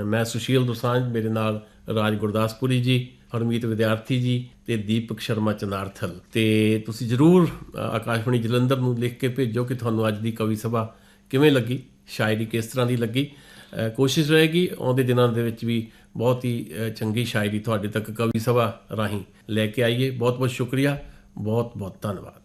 ਮੈਂ ਸੁਸ਼ੀਲ ਦੋਸਾਂਝ, ਮੇਰੇ ਨਾਲ ਰਾਜ ਗੁਰਦਾਸਪੁਰੀ ਜੀ, ਹਰਮੀਤ ਵਿਦਿਆਰਥੀ ਜੀ ਤੇ ਦੀਪਕ ਸ਼ਰਮਾ ਚਨਾਰਥਲ। ਤੇ ਤੁਸੀਂ ਜਰੂਰ ਆਕਾਸ਼ਵਾਣੀ ਜਲੰਧਰ ਨੂੰ ਲਿਖ ਕੇ ਭੇਜੋ ਕਿ ਤੁਹਾਨੂੰ ਅੱਜ ਦੀ ਕਵੀ ਸਭਾ ਕਿਵੇਂ ਲੱਗੀ, ਸ਼ਾਇਰੀ ਕਿਸ ਤਰ੍ਹਾਂ ਦੀ ਲੱਗੀ। ਕੋਸ਼ਿਸ਼ ਰਹੇਗੀ ਆਉਂਦੇ ਦਿਨਾਂ ਦੇ ਵਿੱਚ ਵੀ ਬਹੁਤ ਹੀ ਚੰਗੀ ਸ਼ਾਇਰੀ ਤੁਹਾਡੇ ਤੱਕ ਕਵੀ ਸਭਾ ਰਾਹੀਂ ਲੈ ਕੇ ਆਈਏ। ਬਹੁਤ ਬਹੁਤ ਸ਼ੁਕਰੀਆ ਬਹੁਤ ਬਹੁਤ ਧੰਨਵਾਦ।